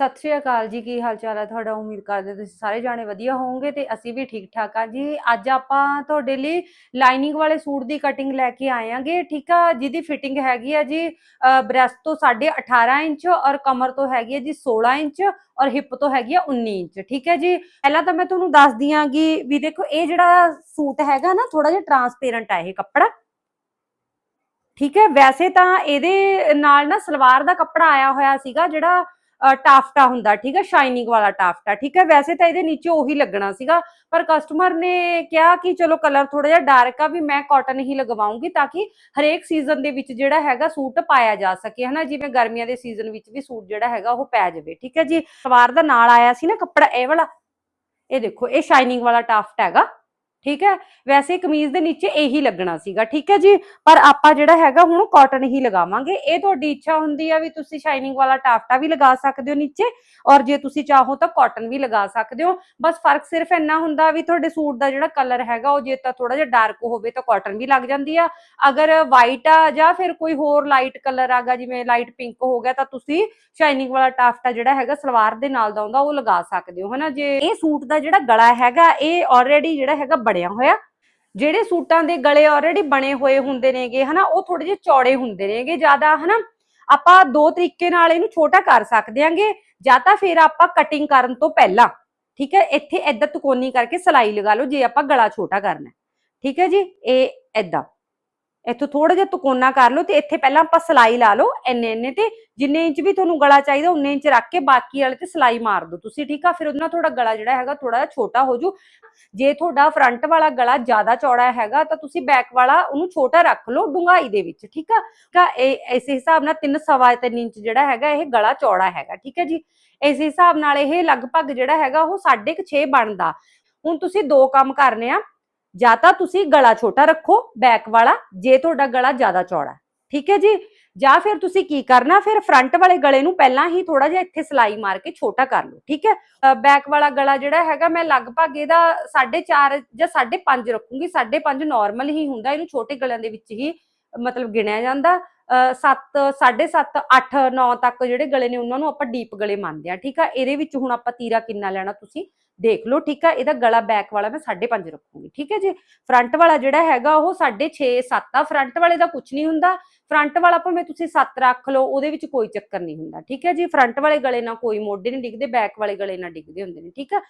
ਸਤਿ ਸ਼੍ਰੀ ਅਕਾਲ ਜੀ, ਕੀ ਹਾਲ ਚਾਲ ਹੈ ਤੁਹਾਡਾ? ਉਮੀਦ ਕਰਦੇ ਤੁਸੀਂ ਸਾਰੇ ਜਾਣੇ ਵਧੀਆ ਹੋਵੋਗੇ ਤੇ ਅਸੀਂ ਵੀ ਠੀਕ ਠਾਕ ਆ ਜੀ। ਅੱਜ ਆਪਾਂ ਤੁਹਾਡੇ ਲਈ ਲਾਈਨਿੰਗ ਵਾਲੇ ਸੂਟ ਦੀ ਕਟਿੰਗ ਲੈ ਕੇ ਆਏ ਆਂਗੇ ਠੀਕ ਆ, ਜਿਹਦੀ ਫਿਟਿੰਗ ਹੈਗੀ ਆ ਜੀ ਬ੍ਰੈਸਟ ਤੋਂ 18.5 ਇੰਚ ਔਰ ਕਮਰ ਤੋਂ ਹੈਗੀ ਆ ਜੀ 16 ਇੰਚ ਔਰ ਹਿਪ ਤੋਂ ਹੈਗੀ ਆ 19 ਇੰਚ। ਠੀਕ ਹੈ ਜੀ? ਪਹਿਲਾਂ ਤਾਂ ਮੈਂ ਤੁਹਾਨੂੰ ਦੱਸਦੀ ਆਂਗੀ ਵੀ ਦੇਖੋ, ਇਹ ਜਿਹੜਾ ਸੂਟ ਹੈਗਾ ਨਾ ਥੋੜਾ ਜਿਹਾ ਟਰਾਂਸਪੇਰੈਂਟ ਆ ਇਹ ਕੱਪੜਾ। ਠੀਕ ਹੈ? ਵੈਸੇ ਤਾਂ ਇਹਦੇ ਨਾਲ ਨਾ ਸਲਵਾਰ ਦਾ ਕੱਪੜਾ ਆਇਆ ਹੋਇਆ ਸੀਗਾ, ਜਿਹੜਾ ਟਾਫਟਾ ਹੁੰਦਾ, ਠੀਕ ਹੈ ਸ਼ਾਈਨਿੰਗ ਵਾਲਾ ਟਾਫਟਾ, ਠੀਕ ਹੈ, ਵੈਸੇ ਤਾਂ ਇਹਦੇ ਨੀਚੇ ਉਹੀ ਲੱਗਣਾ ਸੀਗਾ, ਪਰ ਕਸਟਮਰ ਨੇ ਕਿਹਾ ਕਿ ਚਲੋ ਕਲਰ ਥੋੜਾ ਜਿਹਾ ਡਾਰਕ ਆ ਵੀ ਮੈਂ ਕਾਟਨ ਹੀ ਲਗਵਾਉਂਗੀ ਤਾਂ ਕਿ ਹਰੇਕ ਸੀਜ਼ਨ ਦੇ ਵਿੱਚ ਜਿਹੜਾ ਹੈਗਾ ਸੂਟ ਪਾਇਆ ਜਾ ਸਕੇ, ਹਨਾ, ਜਿਵੇਂ ਗਰਮੀਆਂ ਦੇ ਸੀਜ਼ਨ ਵਿੱਚ ਵੀ ਸੂਟ ਜਿਹੜਾ ਹੈਗਾ ਉਹ ਪੈ ਜਾਵੇ, ਠੀਕ ਹੈ ਜੀ। ਸਲਵਾਰ ਦਾ ਨਾਲ ਆਇਆ ਸੀ ਨਾ ਕੱਪੜਾ, ਇਹ ਵਾਲਾ, ਇਹ ਦੇਖੋ, ਇਹ ਸ਼ਾਈਨਿੰਗ ਵਾਲਾ ਟਾਫਟ ਹੈਗਾ। ਠੀਕ ਹੈ? ਵੈਸੇ ਕਮੀਜ਼ ਦੇ ਨੀਚੇ ਇਹੀ ਲੱਗਣਾ ਸੀਗਾ, ਠੀਕ ਹੈ ਜੀ? ਪਰ ਆਪਾਂ ਜਿਹੜਾ ਹੈਗਾ ਹੁਣ ਕਾਟਨ ਹੀ ਲਗਾਵਾਂਗੇ। ਇਹ ਤੁਹਾਡੀ ਇੱਛਾ ਹੁੰਦੀ ਆ ਵੀ ਤੁਸੀਂ ਸ਼ਾਈਨਿੰਗ ਵਾਲਾ ਟਾਫਟਾ ਵੀ ਲਗਾ ਸਕਦੇ ਹੋ ਨੀਚੇ ਔਰ ਜੇ ਤੁਸੀਂ ਚਾਹੋ ਤਾਂ ਕਾਟਨ ਵੀ ਲਗਾ ਸਕਦੇ ਹੋ। ਬਸ ਫ਼ਰਕ ਸਿਰਫ ਇੰਨਾ ਹੁੰਦਾ ਵੀ ਤੁਹਾਡੇ ਸੂਟ ਦਾ ਜਿਹੜਾ ਕਲਰ ਹੈਗਾ ਉਹ ਜੇ ਤਾਂ ਥੋੜਾ ਜਿਹਾ ਡਾਰਕ ਹੋਵੇ ਤਾਂ ਕਾਟਨ ਵੀ ਲੱਗ ਜਾਂਦੀ ਆ। ਅਗਰ ਵਾਈਟ ਆ ਜਾਂ ਫਿਰ ਕੋਈ ਹੋਰ ਲਾਈਟ ਕਲਰ ਆਗਾ, ਜਿਵੇਂ ਲਾਈਟ ਪਿੰਕ ਹੋ ਗਿਆ ਤਾਂ ਤੁਸੀਂ ਸ਼ਾਈਨਿੰਗ ਵਾਲਾ ਟਾਫਟਾ ਜਿਹੜਾ ਹੈਗਾ ਸਲਵਾਰ ਦੇ ਨਾਲ ਦਾ ਹੁੰਦਾ ਉਹ ਲਗਾ ਸਕਦੇ ਹੋ, ਹਨਾ? ਜੇ ਇਹ ਸੂਟ ਦਾ ਜਿਹੜਾ ਗਲਾ ਹੈਗਾ, ਇਹ ਆਲਰੇਡੀ ਜਿਹੜਾ ਹੈਗਾ ਬਣਿਆ ਹੋਇਆ। ਜਿਹੜੇ ਸੂਟਾਂ ਦੇ ਗਲੇ ਆਲਰੇਡੀ ਬਣੇ ਹੋਏ ਹੁੰਦੇ ਨੇਗੇ, ਹਨਾ, ਉਹ ਥੋੜੇ ਜਿਹੇ ਚੌੜੇ ਹੁੰਦੇ ਨੇਗੇ ਜ਼ਿਆਦਾ, ਹਨਾ। ਆਪਾਂ ਦੋ ਤਰੀਕੇ ਨਾਲ ਇਹਨੂੰ ਛੋਟਾ ਕਰ ਸਕਦੇ ਆਂਗੇ, ਜਾਂ ਤਾਂ ਫਿਰ ਆਪਾਂ ਕਟਿੰਗ ਕਰਨ ਤੋਂ ਪਹਿਲਾਂ, ਠੀਕ ਹੈ, ਇੱਥੇ ਏਦਾਂ ਤਕੋਨੀ ਕਰਕੇ ਸਲਾਈ ਲਗਾ ਲਓ ਜੇ ਆਪਾਂ ਗਲਾ ਛੋਟਾ ਕਰਨਾ ਠੀਕ ਹੈ ਜੀ, ਇਹ ਏਦਾਂ। ਇੱਥੋਂ ਥੋੜਾ ਜਿਹਾ ਤਕੋਨਾ ਕਰ ਲਓ ਤੇ ਇੱਥੇ ਪਹਿਲਾਂ ਆਪਾਂ ਸਲਾਈ ਲਾ ਲਓ ਇੰਨੇ ਇੰਨੇ ਤੇ ਜਿੰਨੇ ਇੰਚ ਵੀ ਤੁਹਾਨੂੰ ਗਲਾ ਚਾਹੀਦਾ ਉਨੇ ਇੰਚ ਰੱਖ ਕੇ ਬਾਕੀ ਵਾਲੇ ਤੇ ਸਲਾਈ ਮਾਰ ਦਿਓ ਤੁਸੀਂ, ਠੀਕ ਆ? ਫਿਰ ਉਹਦੇ ਨਾਲ ਤੁਹਾਡਾ ਗਲਾ ਜਿਹੜਾ ਹੈਗਾ ਥੋੜਾ ਜਿਹਾ ਛੋਟਾ ਹੋ ਜੂ। ਜੇ ਤੁਹਾਡਾ ਫਰੰਟ ਵਾਲਾ ਗਲਾ ਜ਼ਿਆਦਾ ਚੌੜਾ ਹੈਗਾ ਤਾਂ ਤੁਸੀਂ ਬੈਕ ਵਾਲਾ ਉਹਨੂੰ ਛੋਟਾ ਰੱਖ ਲਓ ਡੂੰਘਾਈ ਦੇ ਵਿੱਚ, ਠੀਕ ਆ? ਤਾਂ ਇਹ ਇਸ ਹਿਸਾਬ ਨਾਲ 3 ਸਵਾ 3 ਇੰਚ ਜਿਹੜਾ ਹੈਗਾ ਇਹ ਗਲਾ ਚੌੜਾ ਹੈਗਾ, ਠੀਕ ਹੈ ਜੀ? ਇਸੇ ਹਿਸਾਬ ਨਾਲ ਇਹ ਲਗਭਗ ਜਿਹੜਾ ਹੈਗਾ ਉਹ 6.5 ਬਣਦਾ। ਹੁਣ ਤੁਸੀਂ ਦੋ ਕੰਮ ਕਰਨੇ ਆ। ਜਾਂ ਤਾਂ ਤੁਸੀਂ ਗਲਾ ਛੋਟਾ ਰੱਖੋ ਬੈਕ ਵਾਲਾ, ਜੇ ਤੁਹਾਡਾ ਗਲਾ ਜ਼ਿਆਦਾ ਚੌੜਾ ਠੀਕ ਹੈ ਜੀ? ਜਾਂ ਫਿਰ ਤੁਸੀਂ ਕੀ ਕਰਨਾ, ਫਿਰ ਫਰੰਟ ਵਾਲੇ ਗਲੇ ਨੂੰ ਪਹਿਲਾਂ ਹੀ ਥੋੜਾ ਜਿਹਾ ਇੱਥੇ ਸਲਾਈ ਮਾਰ ਕੇ ਛੋਟਾ ਕਰ ਲਓ, ਠੀਕ ਹੈ? ਬੈਕ ਵਾਲਾ ਗਲਾ ਜਿਹੜਾ ਹੈਗਾ, ਮੈਂ ਲਗਭਗ ਇਹਦਾ 4.5 ਜਾਂ 5.5 ਰੱਖੂੰਗੀ 5.5 ਨਾਰਮਲ ਹੀ ਹੁੰਦਾ, ਇਹਨੂੰ ਛੋਟੇ ਗਲਿਆਂ ਦੇ ਵਿੱਚ ਹੀ ਮਤਲਬ ਗਿਣਿਆ ਜਾਂਦਾ। 7 7.5 8 9 ਤੱਕ ਜਿਹੜੇ ਗਲੇ ਨੇ, ਉਹਨਾਂ ਨੂੰ ਆਪਾਂ ਡੀਪ ਗਲੇ ਮੰਨਦੇ ਆ ਠੀਕ ਆ? ਇਹਦੇ ਵਿੱਚ ਹੁਣ ਆਪਾਂ ਤੀਰਾ ਕਿੰਨਾ ਲੈਣਾ ਤੁਸੀਂ? ਦੇਖ ਲਓ, ਠੀਕ ਆ, ਇਹਦਾ ਗਲਾ ਬੈਕ ਵਾਲਾ ਮੈਂ 5.5 ਰੱਖੂੰਗੀ, ਠੀਕ ਹੈ ਜੀ? ਫਰੰਟ ਵਾਲਾ ਜਿਹੜਾ ਹੈਗਾ, ਉਹ 6.5 7 ਆ। ਫਰੰਟ ਵਾਲੇ ਦਾ ਕੁਝ ਨਹੀਂ ਹੁੰਦਾ। ਫਰੰਟ ਵਾਲਾ ਭਾਵੇਂ ਤੁਸੀਂ 7 ਰੱਖ ਲਓ, ਉਹਦੇ ਵਿੱਚ ਕੋਈ ਚੱਕਰ ਨਹੀਂ ਹੁੰਦਾ, ਠੀਕ ਹੈ ਜੀ? ਫਰੰਟ ਵਾਲੇ ਗਲੇ ਨਾਲ ਕੋਈ ਮੋਢੇ ਨਹੀਂ ਡਿੱਗਦੇ ਬੈਕ ਵਾਲੇ ਗਲੇ ਨਾਲ ਡਿੱਗਦੇ ਹੁੰਦੇ ਨੇ, ਠੀਕ ਆ?